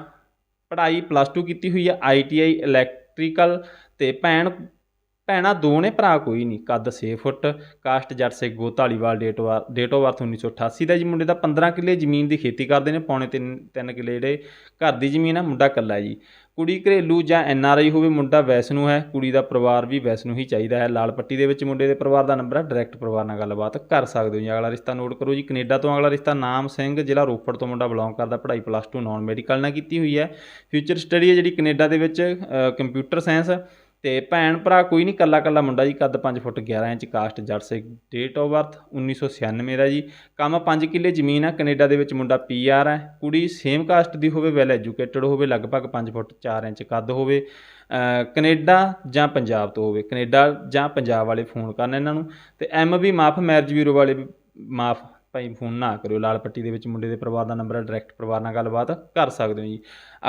ਪੜ੍ਹਾਈ ਪਲੱਸ 2 ਕੀਤੀ ਹੋਈ ਹੈ ਆਈਟੀਆਈ ਇਲੈਕਟ੍ਰੀਕਲ ਤੇ ਭੈਣ ਭੈਣਾਂ ਦੋ ਨੇ ਭਰਾ ਕੋਈ ਨਹੀਂ, ਕੱਦ 6 ਫੁੱਟ, ਕਾਸਟ ਜੱਟ ਸੇ ਗੋਤਾਲੀਵਾਲ, ਡੇਟ ਡੇਟ ਆਫ ਬਰਥ 1988 ਦਾ ਜੀ, ਮੁੰਡੇ ਦਾ 15 ਕਿੱਲੇ ਜ਼ਮੀਨ ਦੀ ਖੇਤੀ ਕਰਦੇ ਨੇ, ਪੌਣੇ 3 3 ਕਿੱਲੇ ਜਿਹੜੇ ਘਰ ਦੀ ਜ਼ਮੀਨ ਆ, ਮੁੰਡਾ ਕੱਲਾ ਜੀ। ਕੁੜੀ ਘਰੇਲੂ ਜਾਂ ਐਨ ਆਰ ਆਈ ਹੋਵੇ, ਮੁੰਡਾ ਵੈਸਨੂ ਹੈ, ਕੁੜੀ ਦਾ ਪਰਿਵਾਰ ਵੀ ਵੈਸਨੂ ਹੀ ਚਾਹੀਦਾ ਹੈ। ਲਾਲ ਪੱਟੀ ਦੇ ਵਿੱਚ ਮੁੰਡੇ ਦੇ ਪਰਿਵਾਰ ਦਾ ਨੰਬਰ ਹੈ, ਡਾਇਰੈਕਟ ਪਰਿਵਾਰ ਨਾਲ ਗੱਲਬਾਤ ਕਰ ਸਕਦੇ ਹੋ ਜੀ। ਅਗਲਾ ਰਿਸ਼ਤਾ ਨੋਟ ਕਰੋ ਜੀ, ਕੈਨੇਡਾ ਤੋਂ ਅਗਲਾ ਰਿਸ਼ਤਾ ਨਾਮ ਸਿੰਘ, ਜ਼ਿਲ੍ਹਾ ਰੋਪੜ ਤੋਂ ਮੁੰਡਾ ਬਿਲੋਂਗ ਕਰਦਾ, ਪੜ੍ਹਾਈ ਪਲੱਸ 2 ਨਾਨ ਮੈਡੀਕਲ ਨਾਲ ਕੀਤੀ ਹੋਈ ਹੈ। ਫਿਊਚਰ ਸਟੱਡੀ ਹੈ ਜਿਹੜੀ ਕੈਨੇਡਾ ਦੇ ਵਿੱਚ ਕੰਪਿਊਟਰ ਸਾਇੰਸ ਤੇ ਭੈਣ ਭਰਾ ਕੋਈ ਨਹੀਂ ਕੱਲਾ ਕੱਲਾ ਮੁੰਡਾ ਜੀ ਕੱਦ 5 ਫੁੱਟ 11 ਇੰਚ ਕਾਸਟ ਜੜ ਸੇ ਡੇਟ ਆਫ ਬਰਥ 1996 ਦਾ ਜੀ। ਕੰਮ 5 ਕਿੱਲੇ ਜ਼ਮੀਨ ਆ ਕੈਨੇਡਾ ਦੇ ਵਿੱਚ ਮੁੰਡਾ ਪੀਆਰ ਹੈ ਕੁੜੀ ਸੇਮ ਕਾਸਟ ਦੀ ਹੋਵੇ ਵੈਲ ਐਜੂਕੇਟਡ ਹੋਵੇ ਲਗਭਗ 5 ਫੁੱਟ 4 ਇੰਚ ਕੱਦ ਹੋਵੇ। ਅ, ਕੈਨੇਡਾ ਜਾਂ ਪੰਜਾਬ ਤੋਂ ਹੋਵੇ ਕੈਨੇਡਾ ਜਾਂ ਪੰਜਾਬ ਵਾਲੇ ਫੋਨ ਕਰਨ ਇਹਨਾਂ ਨੂੰ। ਤੇ ਐਮ ਵੀ ਮਾਫ ਮੈਰਿਜ ਬਿਊਰੋ ਵਾਲੇ ਵੀ ਮਾਫ। ਭਾਈ ਫੋਨ ਨਾ ਕਰਿਓ, ਲਾਲ ਪੱਟੀ ਦੇ ਵਿੱਚ ਮੁੰਡੇ ਦੇ ਪਰਿਵਾਰ ਦਾ ਨੰਬਰ ਹੈ ਡਾਇਰੈਕਟ ਪਰਿਵਾਰ ਨਾਲ ਗੱਲਬਾਤ ਕਰ ਸਕਦੇ ਹੋ ਜੀ।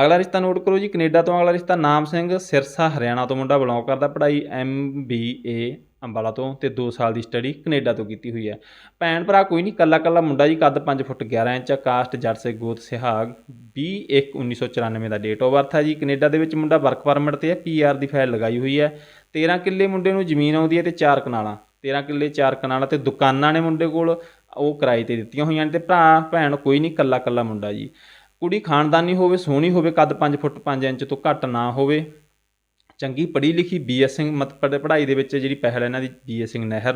ਅਗਲਾ ਰਿਸ਼ਤਾ ਨੋਟ ਕਰੋ ਜੀ, ਕੈਨੇਡਾ ਤੋਂ ਅਗਲਾ ਰਿਸ਼ਤਾ ਨਾਮ ਸਿੰਘ ਸਿਰਸਾ, ਹਰਿਆਣਾ ਤੋਂ ਮੁੰਡਾ ਬਿਲੋਂਗ ਕਰਦਾ, ਪੜ੍ਹਾਈ ਐਮ ਬੀ ਏ ਅੰਬਾਲਾ ਤੋਂ ਤੇ 2 ਸਾਲ ਦੀ ਸਟੱਡੀ ਕੈਨੇਡਾ ਤੋਂ ਕੀਤੀ ਹੋਈ ਹੈ। ਭੈਣ ਭਰਾ ਕੋਈ ਨਹੀਂ ਕੱਲਾ ਕੱਲਾ ਮੁੰਡਾ ਜੀ, ਕੱਦ 5 ਫੁੱਟ 11 ਇੰਚ ਕਾਸਟ ਜੱਟ ਸੇ ਗੋਤ ਸਿਹਾਗ 21 1994 ਦਾ ਡੇਟ ਆਫ ਬਰਥ ਹੈ ਜੀ। ਕੈਨੇਡਾ ਦੇ ਵਿੱਚ ਮੁੰਡਾ ਵਰਕ ਪਰਮਿਟ ਤੇ ਹੈ ਪੀਆਰ ਦੀ ਫਾਈਲ ਲਗਾਈ ਹੋਈ ਹੈ। 13 ਕਿੱਲੇ ਮੁੰਡੇ ਨੂੰ ਜ਼ਮੀਨ ਆਉਂਦੀ ਹੈ ਤੇ 4 ਕਨਾਲਾਂ। 13 ਕਿੱਲੇ 4 ਕਨਾਲਾਂ ਤੇ ਦੁਕਾਨਾਂ ਨੇ ਮੁੰਡੇ ਕੋਲ, ਉਹ ਕਿਰਾਏ ਤੇ ਦਿੱਤੀਆਂ ਹੋਈਆਂ ਨੇ ਤੇ ਭਰਾ, ਭੈਣ ਕੋਈ ਨਹੀਂ ਕੱਲਾ ਕੱਲਾ ਮੁੰਡਾ ਜੀ। ਕੁੜੀ ਖਾਨਦਾਨੀ ਹੋਵੇ, ਸੋਹਣੀ ਹੋਵੇ, ਕੱਦ 5 ਫੁੱਟ 5 ਇੰਚ ਤੋਂ ਘੱਟ ਨਾ ਹੋਵੇ, ਚੰਗੀ ਪੜ੍ਹੀ ਲਿਖੀ ਬੀਐਸ ਸਿੰਘ ਮਤ ਪੜ੍ਹ- ਪੜ੍ਹਾਈ ਦੇ ਵਿੱਚ ਜਿਹੜੀ ਪਹਿਲ ਇਹਨਾਂ ਦੀ ਬੀਐਸ ਸਿੰਘ ਨਹਿਰ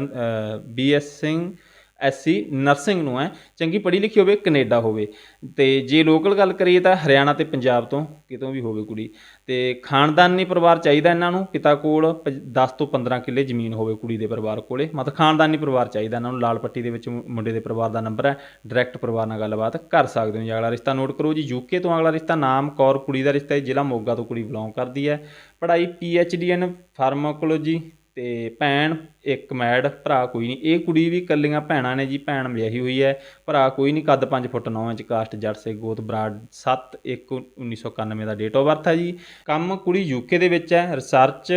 ਬੀਐਸ ਸਿੰਘ ਐਸਸੀ ਨਰਸਿੰਗ ਨੂੰ ਹੈ। ਚੰਗੀ ਪੜ੍ਹੀ ਲਿਖੀ ਹੋਵੇ, ਕੈਨੇਡਾ ਹੋਵੇ। ਤੇ ਜੇ ਲੋਕਲ ਗੱਲ ਕਰੀਏ ਤਾਂ ਹਰਿਆਣਾ ਤੇ ਪੰਜਾਬ ਤੋਂ ਕਿਤੋਂ ਵੀ ਹੋਵੇ ਕੁੜੀ। ਤੇ ਖਾਨਦਾਨੀ ਪਰਿਵਾਰ ਚਾਹੀਦਾ ਇਹਨਾਂ ਨੂੰ। ਪਿਤਾ ਕੋਲ 10 ਤੋਂ 15 ਕਿੱਲੇ ਜ਼ਮੀਨ ਹੋਵੇ ਕੁੜੀ ਦੇ ਪਰਿਵਾਰ ਕੋਲੇ। ਮਤਲਬ ਖਾਨਦਾਨੀ ਪਰਿਵਾਰ ਚਾਹੀਦਾ ਇਹਨਾਂ ਨੂੰ। ਲਾਲ ਪੱਟੀ ਦੇ ਵਿੱਚ ਮੁੰਡੇ ਦੇ ਪਰਿਵਾਰ ਦਾ ਨੰਬਰ ਹੈ। ਡਾਇਰੈਕਟ ਪਰਿਵਾਰ ਨਾਲ ਗੱਲਬਾਤ ਕਰ ਸਕਦੇ ਹੋ। ਜੀ, ਅਗਲਾ ਰਿਸ਼ਤਾ ਨੋਟ ਕਰੋ ਜੀ। ਯੂਕੇ ਤੋਂ ਅਗਲਾ ਰਿਸ਼ਤਾ ਨਾਮ ਕੌਰ ਕੁੜੀ ਦਾ ਰਿਸ਼ਤਾ ਹੈ। ਜ਼ਿਲ੍ਹਾ ਮੋਗਾ ਤੋਂ ਕੁੜੀ ਬਿਲੋਂਗ ਕਰਦੀ ਹੈ। ਪੜ੍ਹਾਈ ਪੀ ਐੱਚ ਡੀ ਇਨ ਫਾਰਮਾਕੋਲੋਜੀ ਤੇ ਭੈਣ, ਇੱਕ ਮੈਡ ਭਰਾ ਕੋਈ ਨਹੀਂ। ਇਹ ਕੁੜੀ ਵੀ ਇਕੱਲੀਆਂ ਭੈਣਾਂ ਨੇ ਜੀ, ਭੈਣ ਵਿਆਹੀ ਹੋਈ ਹੈ। ਭਰਾ ਕੋਈ ਨਹੀਂ, ਕੱਦ 5 ਫੁੱਟ 9 ਇੰਚ, ਕਾਸਟ ਜੱਟ ਸੇ ਗੋਤ ਬਰਾਡ 7 1 1991 ਦਾ ਡੇਟ ਆਫ ਬਰਥ ਹੈ ਜੀ। ਕੰਮ ਕੁੜੀ ਯੂਕੇ ਦੇ ਵਿੱਚ ਹੈ। Research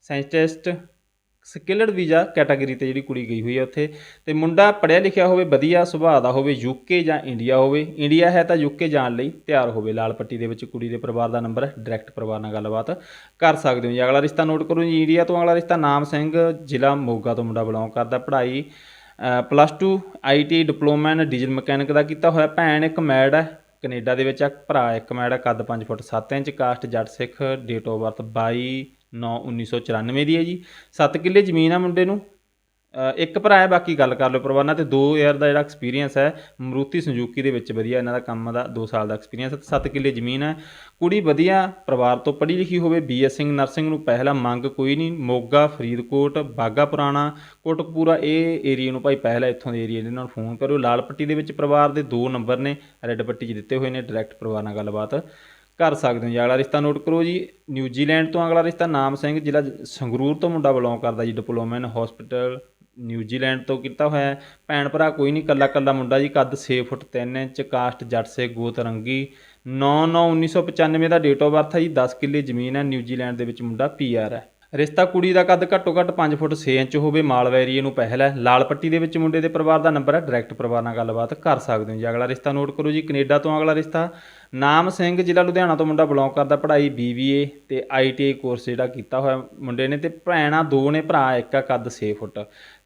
scientist skilled visa category ਤੇ ਜਿਹੜੀ ਕੁੜੀ ਗਈ ਹੋਈ ਹੈ ਉੱਥੇ। ਤੇ ਮੁੰਡਾ ਪੜ੍ਹਿਆ ਲਿਖਿਆ ਹੋਵੇ, ਵਧੀਆ ਸੁਭਾਅ ਦਾ ਹੋਵੇ ਯੂਕੇ ਜਾਂ ਇੰਡੀਆ ਹੋਵੇ ਇੰਡੀਆ ਹੈ ਤਾਂ ਯੂਕੇ ਜਾਣ ਲਈ ਤਿਆਰ ਹੋਵੇ। ਲਾਲ ਪੱਟੀ ਦੇ ਵਿੱਚ ਕੁੜੀ ਦੇ ਪਰਿਵਾਰ ਦਾ ਨੰਬਰ ਹੈ ਡਾਇਰੈਕਟ ਪਰਿਵਾਰ ਨਾਲ ਗੱਲਬਾਤ ਕਰ ਸਕਦੇ ਹੋ ਜੀ। ਅਗਲਾ ਰਿਸ਼ਤਾ ਨੋਟ ਕਰੋ ਜੀ ਇੰਡੀਆ ਤੋਂ ਅਗਲਾ ਰਿਸ਼ਤਾ ਨਾਮ ਸਿੰਘ, ਜ਼ਿਲ੍ਹਾ ਮੋਗਾ ਤੋਂ ਮੁੰਡਾ ਬਿਲੋਂਗ ਕਰਦਾ। ਪੜ੍ਹਾਈ plus 2 IT diploma in diesel mechanic ਦਾ ਕੀਤਾ ਹੋਇਆ। ਭੈਣ ਇੱਕ ਮੈਡ ਹੈ, ਕੈਨੇਡਾ ਦੇ ਵਿੱਚ ਆ, ਭਰਾ ਇੱਕ ਮੈਡ ਹੈ, ਕੱਦ 5 ਫੁੱਟ 7 inch caste Jatt Sikh date of birth 22 9 1994 ਦੀ ਹੈ ਜੀ। 7 ਕਿੱਲੇ ਜ਼ਮੀਨ ਆ ਮੁੰਡੇ ਨੂੰ। ਇੱਕ ਭਰਾ ਹੈ, ਬਾਕੀ ਗੱਲ ਕਰ ਲਓ ਪਰਿਵਾਰ ਨਾਲ ਤੇ 2 ਇਅਰ ਦਾ ਜਿਹੜਾ ਐਕਸਪੀਰੀਅੰਸ ਹੈ, ਮਰੂਤੀ ਸੰਜੂਕੀ ਦੇ ਵਿੱਚ ਵਧੀਆ ਇਹਨਾਂ ਦਾ ਕੰਮ ਦਾ 2 ਸਾਲ ਦਾ ਐਕਸਪੀਰੀਅੰਸ ਹੈ 7 ਕਿੱਲੇ ਜ਼ਮੀਨ ਹੈ। ਕੁੜੀ ਵਧੀਆ, ਪਰਿਵਾਰ ਤੋਂ ਪੜ੍ਹੀ ਲਿਖੀ ਹੋਵੇ ਬੀਐਸ ਸਿੰਘ ਨਰਸਿੰਗ ਨੂੰ ਪਹਿਲਾ ਮੰਗ ਕੋਈ ਨਹੀਂ, ਮੋਗਾ, ਫਰੀਦਕੋਟ ਬਾਗਾ ਪੁਰਾਣਾ, ਕੋਟਕਪੂਰਾ ਇਹ ਏਰੀਆ ਨੂੰ ਭਾਈ ਪਹਿਲਾ ਇੱਥੋਂ ਦੇ ਏਰੀਆ ਦੇ ਨਾਲ ਫੋਨ ਕਰੋ ਲਾਲ ਪੱਟੀ ਦੇ ਵਿੱਚ ਪਰਿਵਾਰ ਦੇ ਦੋ ਨੰਬਰ ਨੇ ਰੈੱਡ ਪੱਟੀ 'ਚ ਦਿੱਤੇ ਹੋਏ ਨੇ ਡਾਇਰੈਕਟ ਪਰਿਵਾਰ ਨਾਲ ਗੱਲਬਾਤ। ਕਰ ਸਕਦੇ ਹੋ ਜੀ। ਅਗਲਾ ਰਿਸ਼ਤਾ ਨੋਟ ਕਰੋ ਜੀ। ਨਿਊਜ਼ੀਲੈਂਡ ਤੋਂ ਅਗਲਾ ਰਿਸ਼ਤਾ ਨਾਮ ਸਿੰਘ, ਜ਼ਿਲ੍ਹਾ ਸੰਗਰੂਰ ਤੋਂ ਮੁੰਡਾ ਬਿਲੋਂਗ ਕਰਦਾ ਜੀ। ਡਿਪਲੋਮਾ ਇਨ ਹਸਪੀਟਲ ਨਿਊਜ਼ੀਲੈਂਡ ਤੋਂ ਕੀਤਾ ਹੋਇਆ ਹੈ। ਭੈਣ ਭਰਾ ਕੋਈ ਨਹੀਂ ਕੱਲਾ ਕੱਲਾ ਮੁੰਡਾ ਜੀ। ਕੱਦ 6 ਫੁੱਟ 3 ਇੰਚ, ਕਾਸਟ ਜੱਟ ਸੇ ਗੋਤ ਰੰਗੀ। 9 9 1995 ਦਾ ਡੇਟ ਆਫ ਬਰਥ ਹੈ ਜੀ। 10 ਕਿੱਲੇ ਜ਼ਮੀਨ ਹੈ। ਨਿਊਜ਼ੀਲੈਂਡ ਦੇ ਵਿੱਚ ਮੁੰਡਾ ਪੀਆਰ ਹੈ। ਰਿਸ਼ਤਾ ਕੁੜੀ ਦਾ ਕੱਦ ਘੱਟੋ ਘੱਟ 5 ਫੁੱਟ 6 ਇੰਚ ਹੋਵੇ। ਮਾਲਵਾ ਨੂੰ ਪਹਿਲ ਹੈ। ਲਾਲ ਪੱਟੀ ਦੇ ਵਿੱਚ ਮੁੰਡੇ ਦੇ ਪਰਿਵਾਰ ਦਾ ਨੰਬਰ ਹੈ। ਡਾਇਰੈਕਟ ਪਰਿਵਾਰ ਨਾਲ ਗੱਲਬਾਤ ਕਰ ਸਕਦੇ ਹੋ ਜੀ। ਅਗਲਾ ਰਿਸ਼ਤਾ ਨੋਟ ਕਰੋ ਜੀ। ਕੈਨੇਡਾ ਤੋਂ ਅਗਲਾ ਰਿਸ਼ਤਾ ਨਾਮ ਸਿੰਘ ਜ਼ਿਲ੍ਹਾ ਲੁਧਿਆਣਾ ਤੋਂ ਮੁੰਡਾ ਬਿਲੋਂਗ ਕਰਦਾ ਪੜ੍ਹਾਈ ਬੀਬੀਏ ਤੇ ਆਈਟੀਆਈ ਕੋਰਸ ਜਿਹੜਾ ਕੀਤਾ ਹੋਇਆ ਮੁੰਡੇ ਨੇ ਤੇ ਭੈਣਾਂ ਦੋ ਨੇ, ਭਰਾ ਇੱਕ ਆ, ਕੱਦ 6 ਫੁੱਟ।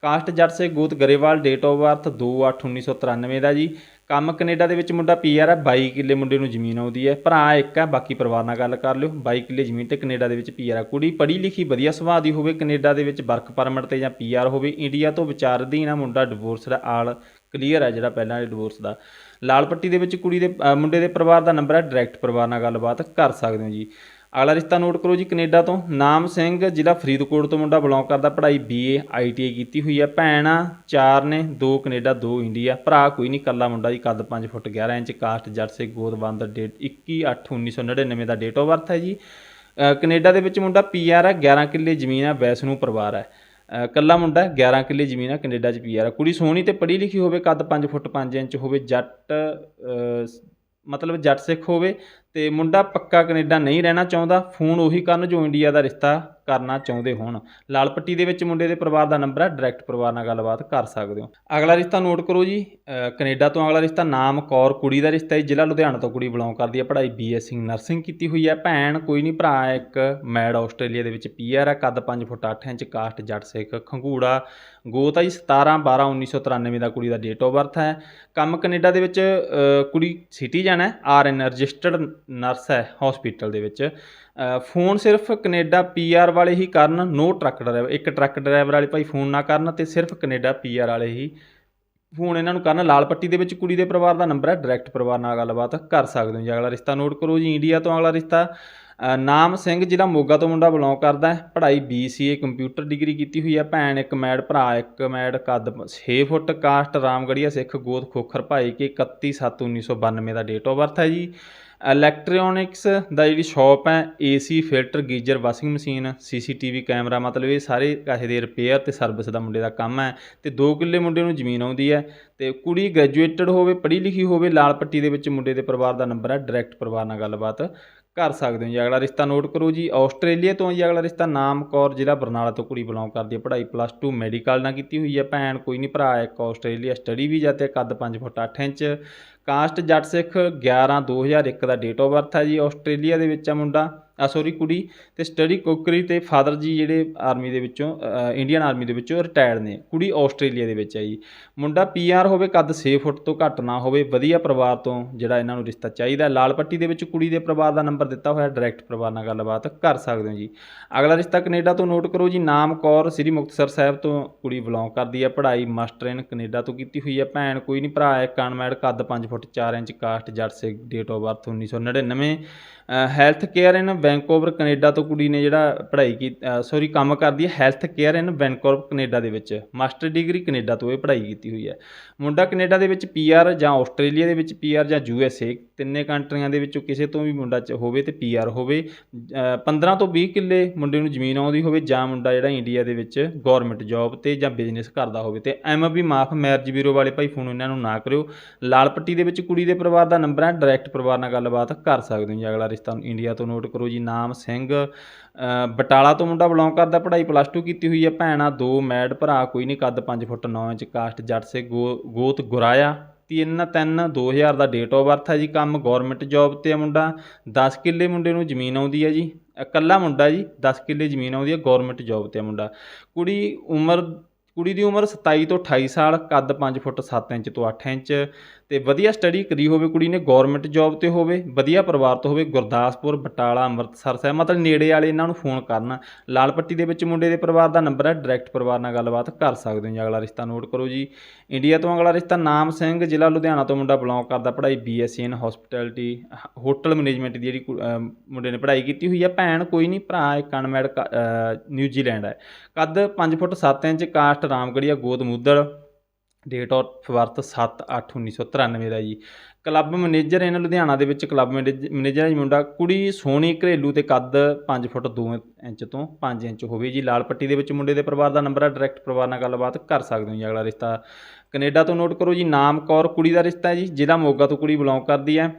ਕਾਸਟ ਜੱਟ ਸੇ ਗੋਤ ਗਰੇਵਾਲ ਡੇਟ ਆਫ ਬਰਥ 2/8/1993 ਦਾ ਜੀ। ਕੰਮ ਕੈਨੇਡਾ ਦੇ ਵਿੱਚ ਮੁੰਡਾ ਪੀਆਰ ਹੈ 22 ਕਿੱਲੇ ਮੁੰਡੇ ਨੂੰ ਜ਼ਮੀਨ ਆਉਂਦੀ ਹੈ। ਭਰਾ ਇੱਕ ਹੈ ਬਾਕੀ ਪਰਿਵਾਰ ਨਾਲ ਗੱਲ ਕਰ ਲਿਓ। 22 ਕਿੱਲੇ ਜ਼ਮੀਨ ਤੇ ਕੈਨੇਡਾ ਦੇ ਵਿੱਚ ਪੀਆਰ ਹੈ ਕੁੜੀ ਪੜ੍ਹੀ ਲਿਖੀ ਵਧੀਆ ਸੁਭਾਅ ਦੀ ਹੋਵੇ, ਕੈਨੇਡਾ ਦੇ ਵਿੱਚ ਵਰਕ ਪਰਮਿਟ ਤੇ ਜਾਂ ਪੀਆਰ ਹੋਵੇ ਇੰਡੀਆ ਤੋਂ ਵਿਚਾਰਦੀ ਨਾ ਮੁੰਡਾ ਡਿਵੋਰਸ ਦਾ ਆਲ ਕਲੀਅਰ ਹੈ ਜਿਹੜਾ ਪਹਿਲਾਂ ਦੇ ਡਿਵੋਰਸ ਦਾ। ਲਾਲ ਪੱਟੀ ਦੇ ਵਿੱਚ ਕੁੜੀ ਦੇ ਅ, ਮੁੰਡੇ ਦੇ ਪਰਿਵਾਰ ਦਾ ਨੰਬਰ ਹੈ ਡਾਇਰੈਕਟ ਪਰਿਵਾਰ ਨਾਲ ਗੱਲਬਾਤ ਕਰ ਸਕਦੇ ਹੋ ਜੀ। ਅਗਲਾ ਰਿਸ਼ਤਾ ਨੋਟ ਕਰੋ ਜੀ ਕੈਨੇਡਾ ਤੋਂ। ਨਾਮ ਸਿੰਘ ਜ਼ਿਲ੍ਹਾ ਫਰੀਦਕੋਟ ਤੋਂ ਮੁੰਡਾ ਬਿਲੋਂਗ ਕਰਦਾ ਪੜ੍ਹਾਈ ਬੀਏ ਆਈਟੀਆਈ ਕੀਤੀ ਹੋਈ ਹੈ। ਭੈਣਾਂ ਚਾਰ ਨੇ ਦੋ ਕੈਨੇਡਾ ਦੋ ਇੰਡੀਆ। ਭਰਾ ਕੋਈ ਨਹੀਂ ਇਕੱਲਾ ਮੁੰਡਾ ਜੀ ਕੱਦ 5 ਫੁੱਟ 11 ਇੰਚ ਕਾਸਟ ਜੱਟ ਸੇ ਗੋਦਬੰਦ ਡੇਟ 21 8 1999 ਦਾ ਡੇਟ ਆਫ ਬਰਥ ਹੈ ਜੀ। ਅ, ਕੈਨੇਡਾ ਦੇ ਵਿੱਚ ਮੁੰਡਾ ਪੀਆਰ ਹੈ 11 ਕਿੱਲੇ ਜ਼ਮੀਨ ਹੈ ਵੈਸਨੂੰ ਪਰਿਵਾਰ ਹੈ। ਕੱਲਾ ਮੁੰਡਾ ਹੈ, 11 ਕਿੱਲੇ ਜ਼ਮੀਨ ਆ ਕੈਨੇਡਾ 'ਚ ਪੀਆਰ ਹੈ ਕੁੜੀ ਸੋਹਣੀ ਤੇ ਪੜ੍ਹੀ ਲਿਖੀ ਹੋਵੇ ਕੱਦ 5 ਫੁੱਟ 5 ਇੰਚ ਹੋਵੇ ਜੱਟ ਮਤਲਬ ਜੱਟ ਸਿੱਖ ਹੋਵੇ ਤੇ ਮੁੰਡਾ ਪੱਕਾ ਕੈਨੇਡਾ ਨਹੀਂ ਰਹਿਣਾ ਚਾਹੁੰਦਾ। ਫੋਨ ਉਹੀ ਕਰਨ ਜੋ ਇੰਡੀਆ ਦਾ ਰਿਸ਼ਤਾ ਕਰਨਾ ਚਾਹੁੰਦੇ ਹੋਣ। ਲਾਲਪੱਟੀ ਦੇ ਵਿੱਚ ਮੁੰਡੇ ਦੇ ਪਰਿਵਾਰ ਦਾ ਨੰਬਰ ਹੈ ਡਾਇਰੈਕਟ ਪਰਿਵਾਰ ਨਾਲ ਗੱਲਬਾਤ ਕਰ ਸਕਦੇ ਹੋ। ਅਗਲਾ ਰਿਸ਼ਤਾ ਨੋਟ ਕਰੋ ਜੀ ਅ, ਕੈਨੇਡਾ ਤੋਂ ਅਗਲਾ ਰਿਸ਼ਤਾ ਨਾਮ ਕੌਰ ਕੁੜੀ ਦਾ ਰਿਸ਼ਤਾ ਹੈ ਜ਼ਿਲ੍ਹਾ ਲੁਧਿਆਣਾ ਤੋਂ ਕੁੜੀ ਬਿਲੋਂਗ ਕਰਦੀ ਹੈ ਪੜ੍ਹਾਈ ਬੀਐਸਸੀ ਨਰਸਿੰਗ ਕੀਤੀ ਹੋਈ ਹੈ ਭੈਣ ਕੋਈ ਨਹੀਂ ਭਰਾ ਇੱਕ ਮੈਡ ਆਸਟ੍ਰੇਲੀਆ ਦੇ ਵਿੱਚ ਪੀਆਰ ਹੈ ਕੱਦ 5 ਫੁੱਟ 8 ਇੰਚ ਕਾਸਟ ਜੱਟ ਸਿੱਖ ਖੰਗੂੜਾ ਗੋਤ ਹੈ ਜੀ 17 12 1993 ਦਾ ਕੁੜੀ ਦਾ ਡੇਟ ਆਫ ਬਰਥ ਹੈ। ਕੰਮ ਕੈਨੇਡਾ ਦੇ ਵਿੱਚ ਕੁੜੀ ਸਿਟੀਜ਼ਨ ਹੈ ਆਰ ਐਨ ਰਜਿਸਟਰਡ ਨਰਸ ਹੈ ਹਸਪੀਟਲ ਦੇ ਵਿੱਚ। ਫੋਨ ਸਿਰਫ ਕੈਨੇਡਾ ਪੀਆਰ ਵਾਲੇ ਹੀ ਕਰਨ ਨੋ ਟਰੱਕ ਡਰਾਈਵਰ ਇੱਕ ਟਰੱਕ ਡਰਾਈਵਰ ਵਾਲੇ ਭਾਈ ਫੋਨ ਨਾ ਕਰਨ ਤੇ ਸਿਰਫ ਕੈਨੇਡਾ ਪੀਆਰ ਵਾਲੇ ਹੀ ਫੋਨ ਇਹਨਾਂ ਨੂੰ ਕਰਨ ਲਾਲ ਪੱਟੀ ਦੇ ਵਿੱਚ ਕੁੜੀ ਦੇ ਪਰਿਵਾਰ ਦਾ ਨੰਬਰ ਹੈ ਡਾਇਰੈਕਟ ਪਰਿਵਾਰ ਨਾਲ ਗੱਲਬਾਤ ਕਰ ਸਕਦੇ ਹੋ। ਜੀ, ਅਗਲਾ ਰਿਸ਼ਤਾ ਨੋਟ ਕਰੋ ਜੀ ਇੰਡੀਆ ਤੋਂ ਅਗਲਾ ਰਿਸ਼ਤਾ। ਨਾਮ ਸਿੰਘ, ਜਿਹੜਾ ਮੋਗਾ ਤੋਂ ਮੁੰਡਾ ਬਿਲੋਂਗ ਕਰਦਾ ਹੈ, ਪੜ੍ਹਾਈ BCA ਕੰਪਿਊਟਰ ਡਿਗਰੀ ਕੀਤੀ ਹੋਈ ਹੈ। ਭੈਣ ਇੱਕ ਮੈਡ, ਭਰਾ ਇੱਕ ਮੈਡ, ਕੱਦ 6 ਫੁੱਟ, ਕਾਸਟ ਰਾਮਗੜੀਆ ਸਿੱਖ ਗੋਤ ਖੋਖਰ, ਭਾਈ ਕੇ 31/7/1992 ਦਾ ਡੇਟ ਆਫ ਬਰਥ ਹੈ ਜੀ। ਇਲੈਕਟ੍ਰੋਨਿਕਸ ਦਾ ਜਿਹੜੀ ਸ਼ਾਪ ਹੈ AC filter geyser washing machine CCTV camera ਮਤਲਬ ਇਹ ਸਾਰੇ ਕਾਹੇ ਦੇ ਰਿਪੇਅਰ ਤੇ ਸਰਵਿਸ ਦਾ ਮੁੰਡੇ ਦਾ ਕੰਮ ਹੈ ਤੇ 2 ਕਿੱਲੇ ਮੁੰਡੇ ਨੂੰ ਜ਼ਮੀਨ ਆਉਂਦੀ ਹੈ ਤੇ ਕੁੜੀ ਗ੍ਰੈਜੂਏਟਡ ਹੋਵੇ, ਪੜ੍ਹੀ ਲਿਖੀ ਹੋਵੇ, ਲਾਲ ਪੱਟੀ ਦੇ ਵਿੱਚ ਮੁੰਡੇ ਦੇ ਪਰਿਵਾਰ ਦਾ ਨੰਬਰ ਹੈ ਡਾਇਰੈਕਟ ਪਰਿਵਾਰ ਨਾਲ ਗੱਲਬਾਤ ਕਰ ਸਕਦੇ ਹੋ ਜੀ। ਅਗਲਾ ਰਿਸ਼ਤਾ ਨੋਟ ਕਰੋ ਜੀ। ਆਸਟ੍ਰੇਲੀਆ ਤੋਂ ਜੀ ਅਗਲਾ ਰਿਸ਼ਤਾ ਨਾਮ ਕੌਰ, ਜ਼ਿਲ੍ਹਾ ਬਰਨਾਲਾ ਤੋਂ ਕੁੜੀ ਬਿਲੋਂਗ ਕਰਦੀ ਹੈ। ਪੜ੍ਹਾਈ ਪਲੱਸ 2 ਮੈਡੀਕਲ ਨਾਲ ਕੀਤੀ ਹੋਈ ਹੈ ਭੈਣ। ਕੋਈ ਨਹੀਂ, ਭਰਾ ਇੱਕ ਆਸਟ੍ਰੇਲੀਆ ਸਟੱਡੀ ਵੀਜ਼ਾ ਤੇ ਕੱਦ 5 foot 8 inch. Caste Jatt Sikh 11 2001 ਦਾ ਡੇਟ ਆਫ ਬਰਥ ਹੈ ਜੀ। ਆਸਟ੍ਰੇਲੀਆ ਦੇ ਵਿੱਚ ਆ ਮੁੰਡਾ। ਸੌਰੀ ਕੁੜੀ ਤੇ ਸਟੱਡੀ ਕੋਕਰੀ ਤੇ ਫਾਦਰ ਜੀ ਜਿਹੜੇ ਆਰਮੀ ਦੇ ਵਿੱਚੋਂ ਇੰਡੀਅਨ ਆਰਮੀ ਦੇ ਵਿੱਚੋਂ ਰਿਟਾਇਰਡ ਨੇ। ਕੁੜੀ ਆਸਟ੍ਰੇਲੀਆ ਦੇ ਵਿੱਚ ਹੈ ਜੀ ਮੁੰਡਾ ਪੀਆਰ ਹੋਵੇ, ਕੱਦ 6 ਫੁੱਟ ਤੋਂ ਘੱਟ ਨਾ ਹੋਵੇ, ਵਧੀਆ ਪਰਿਵਾਰ ਤੋਂ ਜਿਹੜਾ ਇਹਨਾਂ ਨੂੰ ਰਿਸ਼ਤਾ ਚਾਹੀਦਾ। ਲਾਲ ਪੱਟੀ ਦੇ ਵਿੱਚ ਕੁੜੀ ਦੇ ਪਰਿਵਾਰ ਦਾ ਨੰਬਰ ਦਿੱਤਾ ਹੋਇਆ ਡਾਇਰੈਕਟ ਪਰਿਵਾਰ ਨਾਲ ਗੱਲਬਾਤ ਕਰ ਸਕਦੇ ਹੋ ਜੀ। ਅਗਲਾ ਰਿਸ਼ਤਾ ਕੈਨੇਡਾ ਤੋਂ ਨੋਟ ਕਰੋ ਜੀ, ਨਾਮ ਕੌਰ, ਸ੍ਰੀ ਮੁਕਤਸਰ ਸਾਹਿਬ ਤੋਂ ਕੁੜੀ ਬਿਲੋਂਗ ਕਰਦੀ ਹੈ। ਪੜ੍ਹਾਈ ਮਾਸਟਰ ਇਨ ਕੈਨੇਡਾ ਤੋਂ ਕੀਤੀ ਹੋਈ ਹੈ। ਭੈਣ ਕੋਈ ਨਹੀਂ, ਭਰਾ ਹੈ ਕਨਮੈਡ ਕੱਦ 5 foot 4 inch, caste Jatt say date of birth 1999 health care in Vancouver Canada ਤੋਂ ਕੁੜੀ ਨੇ ਜਿਹੜਾ ਪੜ੍ਹਾਈ ਕੀ ਸੌਰੀ ਕੰਮ ਕਰਦੀ ਹੈ health care in Vancouver Canada ਦੇ ਵਿੱਚ। ਮਾਸਟਰ ਡਿਗਰੀ ਕੈਨੇਡਾ ਤੋਂ ਇਹ ਪੜ੍ਹਾਈ ਕੀਤੀ ਹੋਈ ਹੈ। ਮੁੰਡਾ ਕੈਨੇਡਾ ਦੇ ਵਿੱਚ ਪੀਆਰ ਜਾਂ ਆਸਟ੍ਰੇਲੀਆ ਦੇ ਵਿੱਚ ਪੀਆਰ ਜਾਂ ਯੂਐਸਏ ਤਿੰਨੇ ਕੰਟਰੀਆਂ ਦੇ ਵਿੱਚੋਂ ਕਿਸੇ ਤੋਂ ਵੀ ਮੁੰਡਾ ਚ ਹੋਵੇ ਤੇ ਪੀਆਰ ਹੋਵੇ ਅ, 15 ਤੋਂ 20 ਕਿੱਲੇ ਮੁੰਡੇ ਨੂੰ ਜ਼ਮੀਨ ਆਉਂਦੀ ਹੋਵੇ ਜਾਂ ਮੁੰਡਾ ਜਿਹੜਾ ਇੰਡੀਆ ਦੇ ਵਿੱਚ ਗਵਰਨਮੈਂਟ ਜੌਬ ਤੇ ਜਾਂ ਬਿਜ਼ਨਸ ਕਰਦਾ ਹੋਵੇ ਤੇ ਐਮਬੀ ਮਾਫ ਮੈਰਿਜ ਬਿਊਰੋ ਵਾਲੇ ਭਾਈ ਫੋਨ ਇਹਨਾਂ ਨੂੰ ਨਾ ਕਰਿਓ। ਲਾਲ ਪੱਟੀ ਦੇ ਵਿੱਚ ਕੁੜੀ ਦੇ ਪਰਿਵਾਰ ਦਾ ਨੰਬਰ ਹੈ ਡਾਇਰੈਕਟ ਪਰਿਵਾਰ ਨਾਲ ਗੱਲਬਾਤ ਕਰ ਸਕਦੇ ਹੋ ਜੀ। ਅਗਲਾ ਰਿਸ਼ਤਾ ਇੰਡੀਆ ਤੋਂ ਨੋਟ ਕਰੋ ਜੀ। ਨਾਮ ਸਿੰਘ ਬਟਾਲਾ ਤੋਂ ਮੁੰਡਾ ਬਿਲੋਂਗ ਕਰਦਾ ਪੜ੍ਹਾਈ ਪਲੱਸ 2 ਕੀਤੀ ਹੋਈ ਹੈ। ਭੈਣਾਂ ਦੋ ਮੈਡ ਭਰਾ ਕੋਈ ਨਹੀਂ ਕੱਦ 5 ਫੁੱਟ 9 ਇੰਚ ਕਾਸਟ ਜੱਟ ਸੇ ਗੋ ਗੋਤ ਗੁਰਾਇਆ। 3 3 2000 ਦਾ ਡੇਟ ਆਫ ਬਰਥ ਹੈ ਜੀ, ਕੰਮ ਗਵਰਨਮੈਂਟ ਜੌਬ ਤੇ ਆ ਮੁੰਡਾ 10 ਕਿੱਲੇ ਮੁੰਡੇ ਨੂੰ ਜ਼ਮੀਨ ਆਉਂਦੀ ਹੈ ਜੀ, ਇਕੱਲਾ ਮੁੰਡਾ ਜੀ 10 ਕਿੱਲੇ ਜ਼ਮੀਨ ਆਉਂਦੀ ਹੈ ਗਵਰਨਮੈਂਟ ਜੌਬ ਤੇ ਆ ਮੁੰਡਾ। ਕੁੜੀ ਉਮਰ, ਕੁੜੀ ਦੀ ਉਮਰ 27 ਤੋਂ 28 ਸਾਲ, ਕੱਦ 5 ਫੁੱਟ 7 ਇੰਚ ਤੋਂ 8 ਇੰਚ ਤੇ ਵਧੀਆ ਸਟੱਡੀ ਕਰੀ ਹੋਵੇ ਕੁੜੀ ਨੇ ਗਵਰਨਮੈਂਟ ਜੌਬ ਤੇ ਹੋਵੇ, ਵਧੀਆ ਪਰਿਵਾਰ ਤੋਂ ਹੋਵੇ, ਗੁਰਦਾਸਪੁਰ, ਬਟਾਲਾ, ਅੰਮ੍ਰਿਤਸਰ ਸਾਹਿਬ, ਮਤਲਬ ਨੇੜੇ ਵਾਲੇ ਇਹਨਾਂ ਨੂੰ ਫੋਨ ਕਰਨਾ। ਲਾਲ ਪੱਟੀ ਦੇ ਵਿੱਚ ਮੁੰਡੇ ਦੇ ਪਰਿਵਾਰ ਦਾ ਨੰਬਰ ਹੈ ਡਾਇਰੈਕਟ ਪਰਿਵਾਰ ਨਾਲ ਗੱਲਬਾਤ ਕਰ ਸਕਦੇ ਹੋ ਜੀ। ਅਗਲਾ ਰਿਸ਼ਤਾ ਨੋਟ ਕਰੋ ਜੀ। ਇੰਡੀਆ ਤੋਂ ਅਗਲਾ ਰਿਸ਼ਤਾ ਨਾਮ ਸਿੰਘ, ਜ਼ਿਲ੍ਹਾ ਲੁਧਿਆਣਾ ਤੋਂ ਮੁੰਡਾ ਬਿਲੋਂਗ ਕਰਦਾ, ਪੜ੍ਹਾਈ BSc in hospitality hotel management ਦੀ ਜਿਹੜੀ ਕੁ- ਮੁੰਡੇ ਨੇ ਪੜ੍ਹਾਈ ਕੀਤੀ ਹੋਈ ਹੈ। ਭੈਣ ਕੋਈ ਨਹੀਂ, ਭਰਾ ਇੱਕ ਅਨਮੈਡ ਨਿਊਜ਼ੀਲੈਂਡ ਹੈ। ਕੱਦ 5 ਫੁੱਟ 7 ਇੰਚ, ਕਾਸਟ ਰਾਮਗੜੀਆ ਗੋਦ ਮੂਦੜ ਡੇਟ ਆਫ ਬਰਥ 7/8/1993 ਦਾ ਜੀ। ਕਲੱਬ ਮੈਨੇਜਰ ਇਹਨਾਂ ਲੁਧਿਆਣਾ ਦੇ ਵਿੱਚ ਕਲੱਬ ਮੈਨੇਜਰ ਹੈ ਜੀ ਮੁੰਡਾ, ਕੁੜੀ ਸੋਹਣੀ, ਘਰੇਲੂ ਤੇ ਕੱਦ 5 ਫੁੱਟ 2 ਇੰਚ ਤੋਂ 5 ਇੰਚ ਹੋਵੇ ਜੀ। ਲਾਲ ਪੱਟੀ ਦੇ ਵਿੱਚ ਮੁੰਡੇ ਦੇ ਪਰਿਵਾਰ ਦਾ ਨੰਬਰ ਹੈ ਡਾਇਰੈਕਟ ਪਰਿਵਾਰ ਨਾਲ ਗੱਲਬਾਤ ਕਰ ਸਕਦੇ ਹੋ ਜੀ ਅਗਲਾ ਰਿਸ਼ਤਾ। ਕੈਨੇਡਾ ਤੋਂ ਨੋਟ ਕਰੋ ਜੀ, ਨਾਮ ਕੌਰ ਕੁੜੀ ਦਾ ਰਿਸ਼ਤਾ ਹੈ ਜੀ, ਜ਼ਿਲ੍ਹਾ ਮੋਗਾ ਤੋਂ ਕੁੜੀ ਬਿਲੋਂਗ ਕਰਦੀ ਹੈ।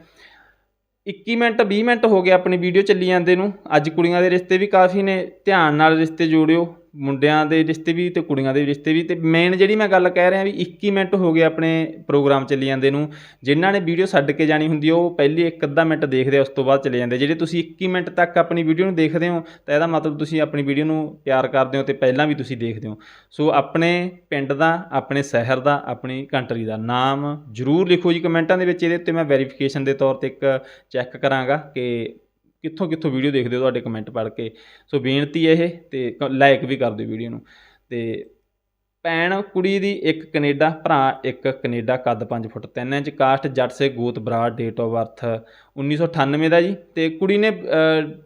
21 ਮਿੰਟ 20 ਮਿੰਟ ਹੋ ਗਏ ਆਪਣੀ ਵੀਡੀਓ ਚੱਲੀ ਜਾਂਦੇ ਨੂੰ। ਅੱਜ ਕੁੜੀਆਂ ਦੇ ਰਿਸ਼ਤੇ ਵੀ ਕਾਫੀ ਨੇ। ਧਿਆਨ ਨਾਲ ਰਿਸ਼ਤੇ ਜੋੜਿਓ। ਮੁੰਡਿਆਂ ਦੇ ਰਿਸ਼ਤੇ ਵੀ ਤੇ ਕੁੜੀਆਂ ਦੇ ਰਿਸ਼ਤੇ ਵੀ ਤੇ ਮੇਨ ਜਿਹੜੀ ਮੈਂ ਗੱਲ ਕਹਿ ਰਿਹਾ ਵੀ 21 ਮਿੰਟ ਹੋ ਗਏ ਆਪਣੇ ਪ੍ਰੋਗਰਾਮ ਚੱਲੀ ਜਾਂਦੇ ਨੂੰ, ਜਿਨ੍ਹਾਂ ਨੇ ਵੀਡੀਓ ਛੱਡ ਕੇ ਜਾਣੀ ਹੁੰਦੀ ਉਹ ਪਹਿਲੇ ਇੱਕ ਅੱਧਾ ਮਿੰਟ ਦੇਖਦੇ ਆ, ਉਸ ਤੋਂ ਬਾਅਦ ਚਲੇ ਜਾਂਦੇ ਜਿਹੜੇ ਤੁਸੀਂ 21 ਮਿੰਟ ਤੱਕ ਆਪਣੀ ਵੀਡੀਓ ਨੂੰ ਦੇਖਦੇ ਹੋ, ਤਾਂ ਇਹਦਾ ਮਤਲਬ ਤੁਸੀਂ ਆਪਣੀ ਵੀਡੀਓ ਨੂੰ ਪਿਆਰ ਕਰਦੇ ਹੋ ਤੇ ਪਹਿਲਾਂ ਵੀ ਤੁਸੀਂ ਦੇਖਦੇ ਹੋ। ਸੋ ਆਪਣੇ ਪਿੰਡ ਦਾ, ਆਪਣੇ ਸ਼ਹਿਰ ਦਾ, ਆਪਣੀ ਕੰਟਰੀ ਦਾ ਨਾਮ ਜਰੂਰ ਲਿਖੋ ਜੀ ਕਮੈਂਟਾਂ ਦੇ ਵਿੱਚ, ਇਹਦੇ ਉੱਤੇ ਮੈਂ ਵੈਰੀਫਿਕੇਸ਼ਨ ਦੇ ਤੌਰ ਤੇ ਇੱਕ ਚੈੱਕ ਕਰਾਂਗਾ ਕਿ ਕਿੱਥੋਂ ਕਿੱਥੋਂ ਵੀਡੀਓ ਦੇਖਦੇ ਹੋ ਤੁਹਾਡੇ ਕਮੈਂਟ ਪੜ੍ਹ ਕੇ? ਸੋ ਬੇਨਤੀ ਇਹ ਤੇ ਲਾਈਕ ਵੀ ਕਰ ਦਿਓ ਵੀਡੀਓ ਨੂੰ। ਤੇ ਭੈਣ ਕੁੜੀ ਦੀ ਇੱਕ ਕੈਨੇਡਾ, ਭਰਾ ਇੱਕ ਕੈਨੇਡਾ, ਕੱਦ 5 ਫੁੱਟ 3 ਇੰਚ, ਕਾਸਟ ਜੱਟ ਸੇ ਗੋਤ ਬਰਾੜ ਡੇਟ ਆਫ ਬਰਥ 1998 ਦਾ ਜੀ। ਤੇ ਕੁੜੀ ਨੇ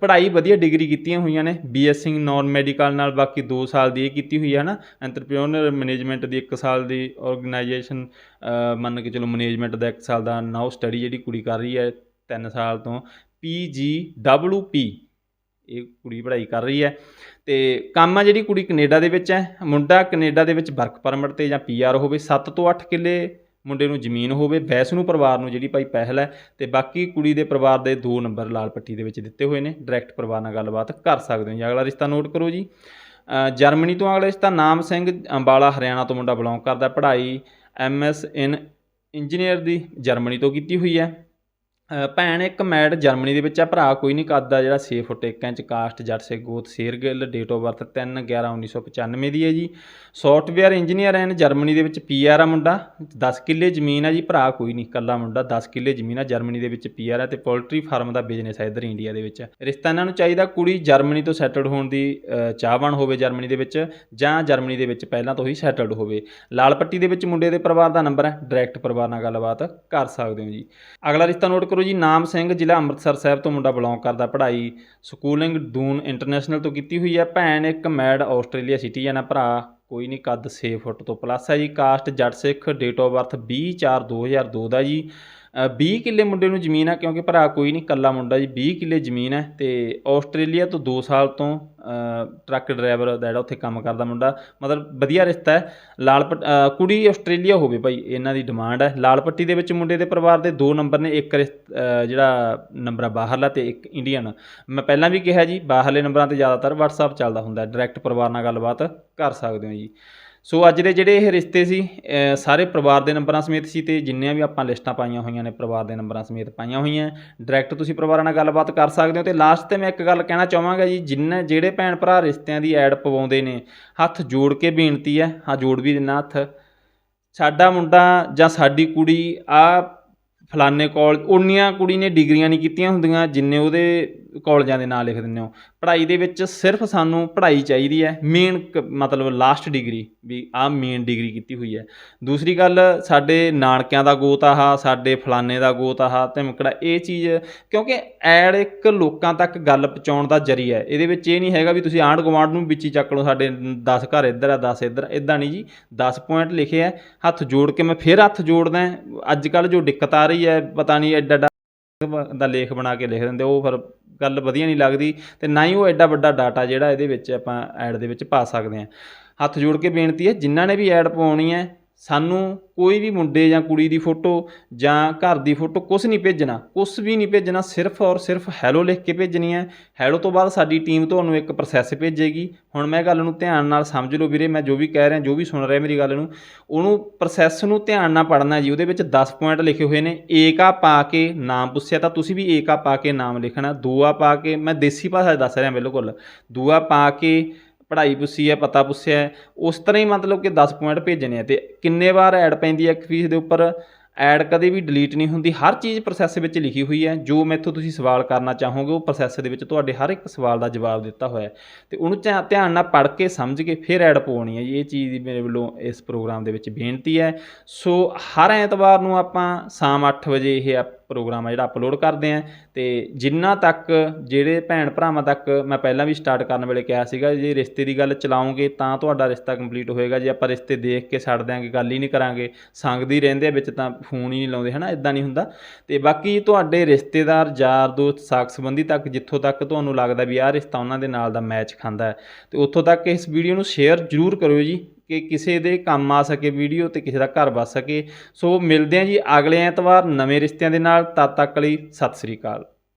ਪੜ੍ਹਾਈ ਵਧੀਆ ਡਿਗਰੀ ਕੀਤੀਆਂ ਹੋਈਆਂ ਨੇ ਬੀਐਸਸੀ ਨਾਨ ਮੈਡੀਕਲ ਨਾਲ, ਬਾਕੀ 2 ਸਾਲ ਦੀ ਇਹ ਕੀਤੀ ਹੋਈ ਹੈ ਨਾ ਐਂਟਰਪ੍ਰੀਨਰ ਮੈਨੇਜਮੈਂਟ ਦੀ 1 ਸਾਲ ਦੀ ਆਰਗੇਨਾਈਜੇਸ਼ਨ ਮੰਨ ਕੇ ਚਲੋ ਮੈਨੇਜਮੈਂਟ ਦਾ 1 ਸਾਲ ਦਾ ਨਾਓ ਸਟੱਡੀ ਜਿਹੜੀ ਕੁੜੀ ਕਰ ਰਹੀ ਹੈ 3 ਸਾਲ ਤੋਂ ਪੀ ਇਹ ਕੁੜੀ ਪੜ੍ਹਾਈ ਕਰ ਰਹੀ ਹੈ। ਤੇ ਕੰਮ ਆ ਜਿਹੜੀ ਕੁੜੀ ਕੈਨੇਡਾ ਦੇ ਵਿੱਚ ਹੈ। ਮੁੰਡਾ ਕੈਨੇਡਾ ਦੇ ਵਿੱਚ ਵਰਕ ਪਰਮਿਟ ਤੇ ਜਾਂ ਪੀਆਰ ਹੋਵੇ 7 ਤੋਂ 8 ਕਿੱਲੇ ਮੁੰਡੇ ਨੂੰ ਜ਼ਮੀਨ ਹੋਵੇ ਵੈਸ ਨੂੰ ਪਰਿਵਾਰ ਨੂੰ ਜਿਹੜੀ ਭਾਈ ਪਹਿਲ ਹੈ ਤੇ ਬਾਕੀ ਕੁੜੀ ਦੇ ਪਰਿਵਾਰ ਦੇ ਦੋ ਨੰਬਰ ਲਾਲ ਪੱਟੀ ਦੇ ਵਿੱਚ ਦਿੱਤੇ ਹੋਏ ਨੇ। ਡਾਇਰੈਕਟ ਪਰਿਵਾਰ ਨਾਲ ਗੱਲਬਾਤ ਕਰ ਸਕਦੇ ਹੋ ਜੀ। ਅਗਲਾ ਰਿਸ਼ਤਾ ਨੋਟ ਕਰੋ ਜੀ। ਜਰਮਨੀ ਤੋਂ ਅਗਲਾ ਰਿਸ਼ਤਾ ਨਾਮ ਸਿੰਘ, ਅੰਬਾਲਾ, ਹਰਿਆਣਾ ਤੋਂ ਮੁੰਡਾ ਬਿਲੋਂਗ ਕਰਦਾ ਪੜ੍ਹਾਈ ਐਮਐਸ ਇਨ ਇੰਜੀਨੀਅਰ ਦੀ ਜਰਮਨੀ ਤੋਂ ਕੀਤੀ ਹੋਈ ਹੈ। ਭੈਣ, ਇੱਕ ਮੈਡ ਜਰਮਨੀ ਦੇ ਵਿੱਚ ਆ, ਭਰਾ ਕੋਈ ਨਹੀਂ ਕਰਦਾ ਜਿਹੜਾ 6 ਫੁੱਟ 1 ਇੰਚ ਕਾਸਟ ਜੱਟ ਸੇ ਗੋਤ ਸ਼ੇਰਗਿੱਲ ਡੇਟ ਆਫ ਬਰਥ 3 11 1995 ਦੀ ਹੈ ਜੀ। ਸੌਫਟਵੇਅਰ ਇੰਜੀਨੀਅਰ ਐਨ ਜਰਮਨੀ ਦੇ ਵਿੱਚ ਪੀਆਰ ਆ ਮੁੰਡਾ 10 ਕਿੱਲੇ ਜ਼ਮੀਨ ਆ ਜੀ, ਭਰਾ ਕੋਈ ਨਹੀਂ, ਇਕੱਲਾ ਮੁੰਡਾ 10 ਕਿੱਲੇ ਜ਼ਮੀਨ ਆ ਜਰਮਨੀ ਦੇ ਵਿੱਚ ਪੀਆਰ ਹੈ ਤੇ ਪੋਲਟਰੀ ਫਾਰਮ ਦਾ ਬਿਜ਼ਨਸ ਹੈ ਇੱਧਰ ਇੰਡੀਆ ਦੇ ਵਿੱਚ। ਰਿਸ਼ਤਾ ਇਹਨਾਂ ਨੂੰ ਚਾਹੀਦਾ ਕੁੜੀ ਜਰਮਨੀ ਤੋਂ ਸੈਟਲਡ ਹੋਣ ਦੀ ਚਾਹਵਾਨ ਹੋਵੇ ਜਰਮਨੀ ਦੇ ਵਿੱਚ, ਜਾਂ ਜਰਮਨੀ ਦੇ ਵਿੱਚ ਪਹਿਲਾਂ ਤੋਂ ਹੀ ਸੈਟਲਡ ਹੋਵੇ। ਲਾਲ ਪੱਟੀ ਦੇ ਵਿੱਚ ਮੁੰਡੇ ਦੇ ਪਰਿਵਾਰ ਦਾ ਨੰਬਰ ਹੈ ਡਾਇਰੈਕਟ ਪਰਿਵਾਰ ਨਾਲ ਗੱਲਬਾਤ ਕਰ ਸਕਦੇ ਹੋ ਜੀ। ਅਗਲਾ ਰਿਸ਼ਤਾ ਨੋਟ ਕਰੋ ਜੀ, ਨਾਮ ਸਿੰਘ ਜ਼ਿਲ੍ਹਾ ਅੰਮ੍ਰਿਤਸਰ ਸਾਹਿਬ ਤੋਂ ਮੁੰਡਾ ਬਿਲੋਂਗ ਕਰਦਾ, ਪੜ੍ਹਾਈ ਸਕੂਲਿੰਗ ਦੂਨ ਇੰਟਰਨੈਸ਼ਨਲ ਤੋਂ ਕੀਤੀ ਹੋਈ ਹੈ। ਭੈਣ ਇੱਕ ਮੈਡ ਆਸਟ੍ਰੇਲੀਆ ਸਿਟੀਜ਼ਨ ਹੈ ਭਰਾ, ਕੋਈ ਨਹੀਂ, ਕੱਦ 6 ਫੁੱਟ ਤੋਂ ਪਲੱਸ ਹੈ ਜੀ। Caste Jatt Sikh date of birth 20 4 2002 ਦਾ ਜੀ। 20 ਕਿੱਲੇ ਮੁੰਡੇ ਨੂੰ ਜ਼ਮੀਨ ਆ, ਕਿਉਂਕਿ ਭਰਾ ਕੋਈ ਨਹੀਂ ਕੱਲਾ ਮੁੰਡਾ ਜੀ 20 ਕਿੱਲੇ ਜ਼ਮੀਨ ਹੈ ਤੇ ਆਸਟ੍ਰੇਲੀਆ ਤੋਂ 2 ਸਾਲ ਤੋਂ ਟਰੱਕ ਡਰਾਈਵਰ ਦਾ ਜਿਹੜਾ ਉੱਥੇ ਕੰਮ ਕਰਦਾ ਮੁੰਡਾ, ਮਤਲਬ ਵਧੀਆ ਰਿਸ਼ਤਾ ਹੈ। ਲਾਲ ਪੱਟ- ਕੁੜੀ ਆਸਟ੍ਰੇਲੀਆ ਹੋਵੇ ਭਾਈ, ਇਹਨਾਂ ਦੀ ਡਿਮਾਂਡ ਹੈ। ਲਾਲ ਪੱਟੀ ਦੇ ਵਿੱਚ ਮੁੰਡੇ ਦੇ ਪਰਿਵਾਰ ਦੇ ਦੋ ਨੰਬਰ ਨੇ, ਇੱਕ ਰਿਸ- ਜਿਹੜਾ ਨੰਬਰ ਆ ਬਾਹਰਲਾ ਤੇ ਇੱਕ ਇੰਡੀਅਨ। ਮੈਂ ਪਹਿਲਾਂ ਵੀ ਕਿਹਾ ਜੀ, ਬਾਹਰਲੇ ਨੰਬਰਾਂ ਤੇ ਜ਼ਿਆਦਾਤਰ WhatsApp ਚੱਲਦਾ ਹੁੰਦਾ ਡਾਇਰੈਕਟ ਪਰਿਵਾਰ ਨਾਲ ਗੱਲਬਾਤ ਕਰ ਸਕਦੇ ਹੋ ਜੀ। ਸੋ ਅੱਜ ਦੇ ਜਿਹੜੇ ਇਹ ਰਿਸ਼ਤੇ ਸੀ ਸਾਰੇ ਪਰਿਵਾਰ ਦੇ ਨੰਬਰਾਂ ਸਮੇਤ ਸੀ ਤੇ ਜਿੰਨੀਆਂ ਵੀ ਆਪਾਂ ਲਿਸਟਾਂ ਪਾਈਆਂ ਹੋਈਆਂ ਨੇ ਪਰਿਵਾਰ ਦੇ ਨੰਬਰਾਂ ਸਮੇਤ ਪਾਈਆਂ ਹੋਈਆਂ ਡਾਇਰੈਕਟ ਤੁਸੀਂ ਪਰਿਵਾਰਾਂ ਨਾਲ ਗੱਲਬਾਤ ਕਰ ਸਕਦੇ ਹੋ ਤੇ ਲਾਸਟ ਤੇ ਮੈਂ ਇੱਕ ਗੱਲ ਕਹਿਣਾ ਚਾਹਾਂਗਾ ਜੀ, ਜਿੰਨੇ ਜਿਹੜੇ ਭੈਣ ਭਰਾ ਰਿਸ਼ਤਿਆਂ ਦੀ ਐਡ ਪਵਾਉਂਦੇ ਨੇ, ਹੱਥ ਜੋੜ ਕੇ ਬੇਨਤੀ ਹੈ, ਹਾਂ ਜੋੜ ਵੀ ਦਿੰਨਾ ਹੱਥ, ਸਾਡਾ ਮੁੰਡਾ ਜਾਂ ਸਾਡੀ ਕੁੜੀ, ਆ ਫਲਾਣੇ ਕਾਲਜ ਉਨੀਆਂ ਕੁੜੀ ਨੇ ਡਿਗਰੀਆਂ ਨਹੀਂ ਕੀਤੀਆਂ ਹੁੰਦੀਆਂ, ਜਿੰਨੇ ਉਹਦੇ ਕਾਲਜਾਂ ਦੇ ਨਾਂ ਲਿਖ ਦਿੰਦੇ ਹੋ ਪੜ੍ਹਾਈ ਦੇ ਵਿੱਚ ਸਿਰਫ ਸਾਨੂੰ ਪੜ੍ਹਾਈ ਚਾਹੀਦੀ ਹੈ ਮੇਨ ਮਤਲਬ ਲਾਸਟ ਡਿਗਰੀ ਵੀ ਆਹ ਮੇਨ ਡਿਗਰੀ ਕੀਤੀ ਹੋਈ ਹੈ। ਦੂਸਰੀ ਗੱਲ, ਸਾਡੇ ਨਾਨਕਿਆਂ ਦਾ ਗੋਤ ਆਹ, ਸਾਡੇ ਫਲਾਣੇ ਦਾ ਗੋਤ ਆਹ, ਧਮਕੜਾ ਇਹ ਚੀਜ਼ ਕਿਉਂਕਿ ਐਡ ਇੱਕ ਲੋਕਾਂ ਤੱਕ ਗੱਲ ਪਹੁੰਚਾਉਣ ਦਾ ਜਰੀਆ ਹੈ। ਇਹਦੇ ਵਿੱਚ ਇਹ ਨਹੀਂ ਹੈਗਾ ਵੀ ਤੁਸੀਂ ਆਂਢ ਗੁਆਂਢ ਨੂੰ ਵਿੱਚ ਹੀ ਚੱਕ ਲਓ, ਸਾਡੇ 10 ਘਰ ਇੱਧਰ ਆ 10 ਇੱਧਰ, ਇਦਾਂ ਨਹੀਂ ਜੀ। 10 ਪੁਆਇੰਟ ਲਿਖੇ ਆ, ਹੱਥ ਜੋੜ ਕੇ ਮੈਂ ਫਿਰ ਹੱਥ ਜੋੜਦਾ ਅੱਜ ਕੱਲ ਜੋ ਦਿੱਕਤ ਆ ਰਹੀ ਹੈ, ਪਤਾ ਨਹੀਂ ਐਡਾ ਐਡਾ ਦਾ ਲੇਖ ਬਣਾ ਕੇ ਲਿਖ ਦਿੰਦੇ ਉਹ ਫਿਰ ਗੱਲ ਵਧੀਆ ਨਹੀਂ ਲੱਗਦੀ ਤੇ ਨਾ ਹੀ ਉਹ ਐਡਾ ਵੱਡਾ ਡਾਟਾ ਜਿਹੜਾ ਇਹਦੇ ਵਿੱਚ ਆਪਾਂ ਐਡ ਦੇ ਵਿੱਚ ਪਾ ਸਕਦੇ ਹਾਂ। ਹੱਥ ਜੋੜ ਕੇ ਬੇਨਤੀ ਹੈ, ਜਿਨ੍ਹਾਂ ਨੇ ਵੀ ਐਡ ਪਾਉਣੀ ਹੈ ਸਾਨੂੰ ਕੋਈ ਵੀ ਮੁੰਡੇ ਜਾਂ ਕੁੜੀ ਦੀ ਫੋਟੋ ਜਾਂ ਘਰ ਦੀ ਫੋਟੋ ਕੁਝ ਨਹੀਂ ਭੇਜਣਾ ਕੁਝ ਵੀ ਨਹੀਂ ਭੇਜਣਾ, ਸਿਰਫ ਔਰ ਸਿਰਫ ਹੈਲੋ ਲਿਖ ਕੇ ਭੇਜਣੀ ਹੈ। ਹੈਲੋ ਤੋਂ ਬਾਅਦ ਸਾਡੀ ਟੀਮ ਤੁਹਾਨੂੰ ਇੱਕ ਪ੍ਰੋਸੈਸ ਭੇਜੇਗੀ। ਹੁਣ ਮੈਂ ਗੱਲ ਨੂੰ ਧਿਆਨ ਨਾਲ ਸਮਝ ਲਓ ਵੀਰੇ, ਮੈਂ ਜੋ ਵੀ ਕਹਿ ਰਿਹਾ, ਜੋ ਵੀ ਸੁਣ ਰਿਹਾ ਮੇਰੀ ਗੱਲ ਨੂੰ, ਉਹਨੂੰ ਪ੍ਰੋਸੈਸ ਨੂੰ ਧਿਆਨ ਨਾਲ ਪੜ੍ਹਨਾ ਜੀ, ਉਹਦੇ ਵਿੱਚ 10 ਪੁਆਇੰਟ ਲਿਖੇ ਹੋਏ ਨੇ। ਏਕਾ ਪਾ ਕੇ ਨਾਮ ਪੁੱਛਿਆ ਤਾਂ ਤੁਸੀਂ ਵੀ ਏਕਾ ਪਾ ਕੇ ਨਾਮ ਲਿਖਣਾ, ਦੂਆ ਪਾ ਕੇ, ਮੈਂ ਦੇਸੀ ਭਾਸ਼ਾ ਦੱਸ ਰਿਹਾ ਬਿਲਕੁਲ। ਦੂਆ ਪਾ ਕੇ ਪੜ੍ਹਾਈ ਪੁੱਛੀ ਹੈ, ਪਤਾ ਪੁੱਛਿਆ ਹੈ, ਉਸ ਤਰ੍ਹਾਂ ਹੀ ਮਤਲਬ ਕਿ 10 ਪੁਆਇੰਟ ਭੇਜਣੇ ਆ ਤੇ ਕਿੰਨੇ ਵਾਰ ਐਡ ਪੈਂਦੀ ਹੈ ਇੱਕ ਫੀਸ ਦੇ ਉੱਪਰ? ਐਡ ਕਦੇ ਵੀ ਡਿਲੀਟ ਨਹੀਂ ਹੁੰਦੀ, ਹਰ ਚੀਜ਼ ਪ੍ਰੋਸੈਸ ਵਿੱਚ ਲਿਖੀ ਹੋਈ ਹੈ, ਜੋ ਮੈਥੋਂ ਤੁਸੀਂ ਸਵਾਲ ਕਰਨਾ ਚਾਹੋਗੇ, ਉਹ ਪ੍ਰੋਸੈਸ ਦੇ ਵਿੱਚ ਤੁਹਾਡੇ ਹਰ ਇੱਕ ਸਵਾਲ ਦਾ ਜਵਾਬ ਦਿੱਤਾ ਹੋਇਆ ਹੈ। ਤੇ ਉਹਨੂੰ ਧਿਆ- ਧਿਆਨ ਨਾਲ ਪੜ੍ਹ ਕੇ ਸਮਝ ਕੇ ਫਿਰ ਐਡ ਪਵਾਉਣੀ ਹੈ ਜੀ ਇਹ ਚੀਜ਼ ਦੀ ਮੇਰੇ ਵੱਲੋਂ ਇਸ ਪ੍ਰੋਗਰਾਮ ਦੇ ਵਿੱਚ ਬੇਨਤੀ ਹੈ। ਸੋ ਹਰ ਐਤਵਾਰ ਨੂੰ ਆਪਾਂ ਸ਼ਾਮ 8 ਵਜੇ ਇਹ ਪ੍ਰੋਗਰਾਮ ਆ ਜਿਹੜਾ ਅਪਲੋਡ ਕਰਦੇ ਆਂ। ਤੇ ਜਿੰਨਾ ਤੱਕ ਜਿਹੜੇ ਭੈਣ ਭਰਾਵਾਂ ਤੱਕ ਮੈਂ ਪਹਿਲਾਂ ਵੀ ਸਟਾਰਟ ਕਰਨ ਵੇਲੇ ਕਿਹਾ ਸੀਗਾ, ਜੇ ਰਿਸ਼ਤੇ ਦੀ ਗੱਲ ਚਲਾਉਂਗੇ ਤਾਂ ਤੁਹਾਡਾ ਰਿਸ਼ਤਾ ਕੰਪਲੀਟ ਹੋਏਗਾ। ਜੇ ਆਪਾਂ ਰਿਸ਼ਤੇ ਦੇਖ ਕੇ ਛੱਡ ਦਿਆਂਗੇ, ਗੱਲ ਹੀ ਨਹੀਂ ਕਰਾਂਗੇ, ਸੰਗਦੀ ਰਹਿੰਦੇ ਆ ਵਿੱਚ ਤਾਂ ਫੋਨ ਹੀ ਨਹੀਂ ਲਾਉਂਦੇ, ਹਨਾ? ਇਦਾਂ ਨਹੀਂ ਹੁੰਦਾ। ਤੇ ਬਾਕੀ ਤੁਹਾਡੇ ਰਿਸ਼ਤੇਦਾਰ, ਯਾਰ, ਦੋਸਤ, ਸਾਕ ਸੰਬੰਧੀ ਤੱਕ, ਜਿੱਥੋਂ ਤੱਕ ਤੁਹਾਨੂੰ ਲੱਗਦਾ ਵੀ ਆਹ ਰਿਸ਼ਤਾ ਉਹਨਾਂ ਦੇ ਨਾਲ ਦਾ ਮੈਚ ਖਾਂਦਾ ਹੈ। ਤੇ ਉੱਥੋਂ ਤੱਕ ਇਸ ਵੀਡੀਓ ਨੂੰ ਸ਼ੇਅਰ ਜ਼ਰੂਰ ਕਰਿਓ ਜੀ। ਕਿ ਕਿਸੇ ਦੇ ਕੰਮ ਆ ਸਕੇ, ਵੀਡੀਓ ਤੇ ਕਿਸੇ ਦਾ ਘਰ ਵਸ ਸਕੇ। ਸੋ ਮਿਲਦੇ ਹਾਂ ਜੀ ਅਗਲੇ ਐਤਵਾਰ ਨਵੇਂ ਰਿਸ਼ਤਿਆਂ ਦੇ ਨਾਲ। ਤਦ ਤੱਕ ਲਈ ਸਤਿ ਸ੍ਰੀ ਅਕਾਲ।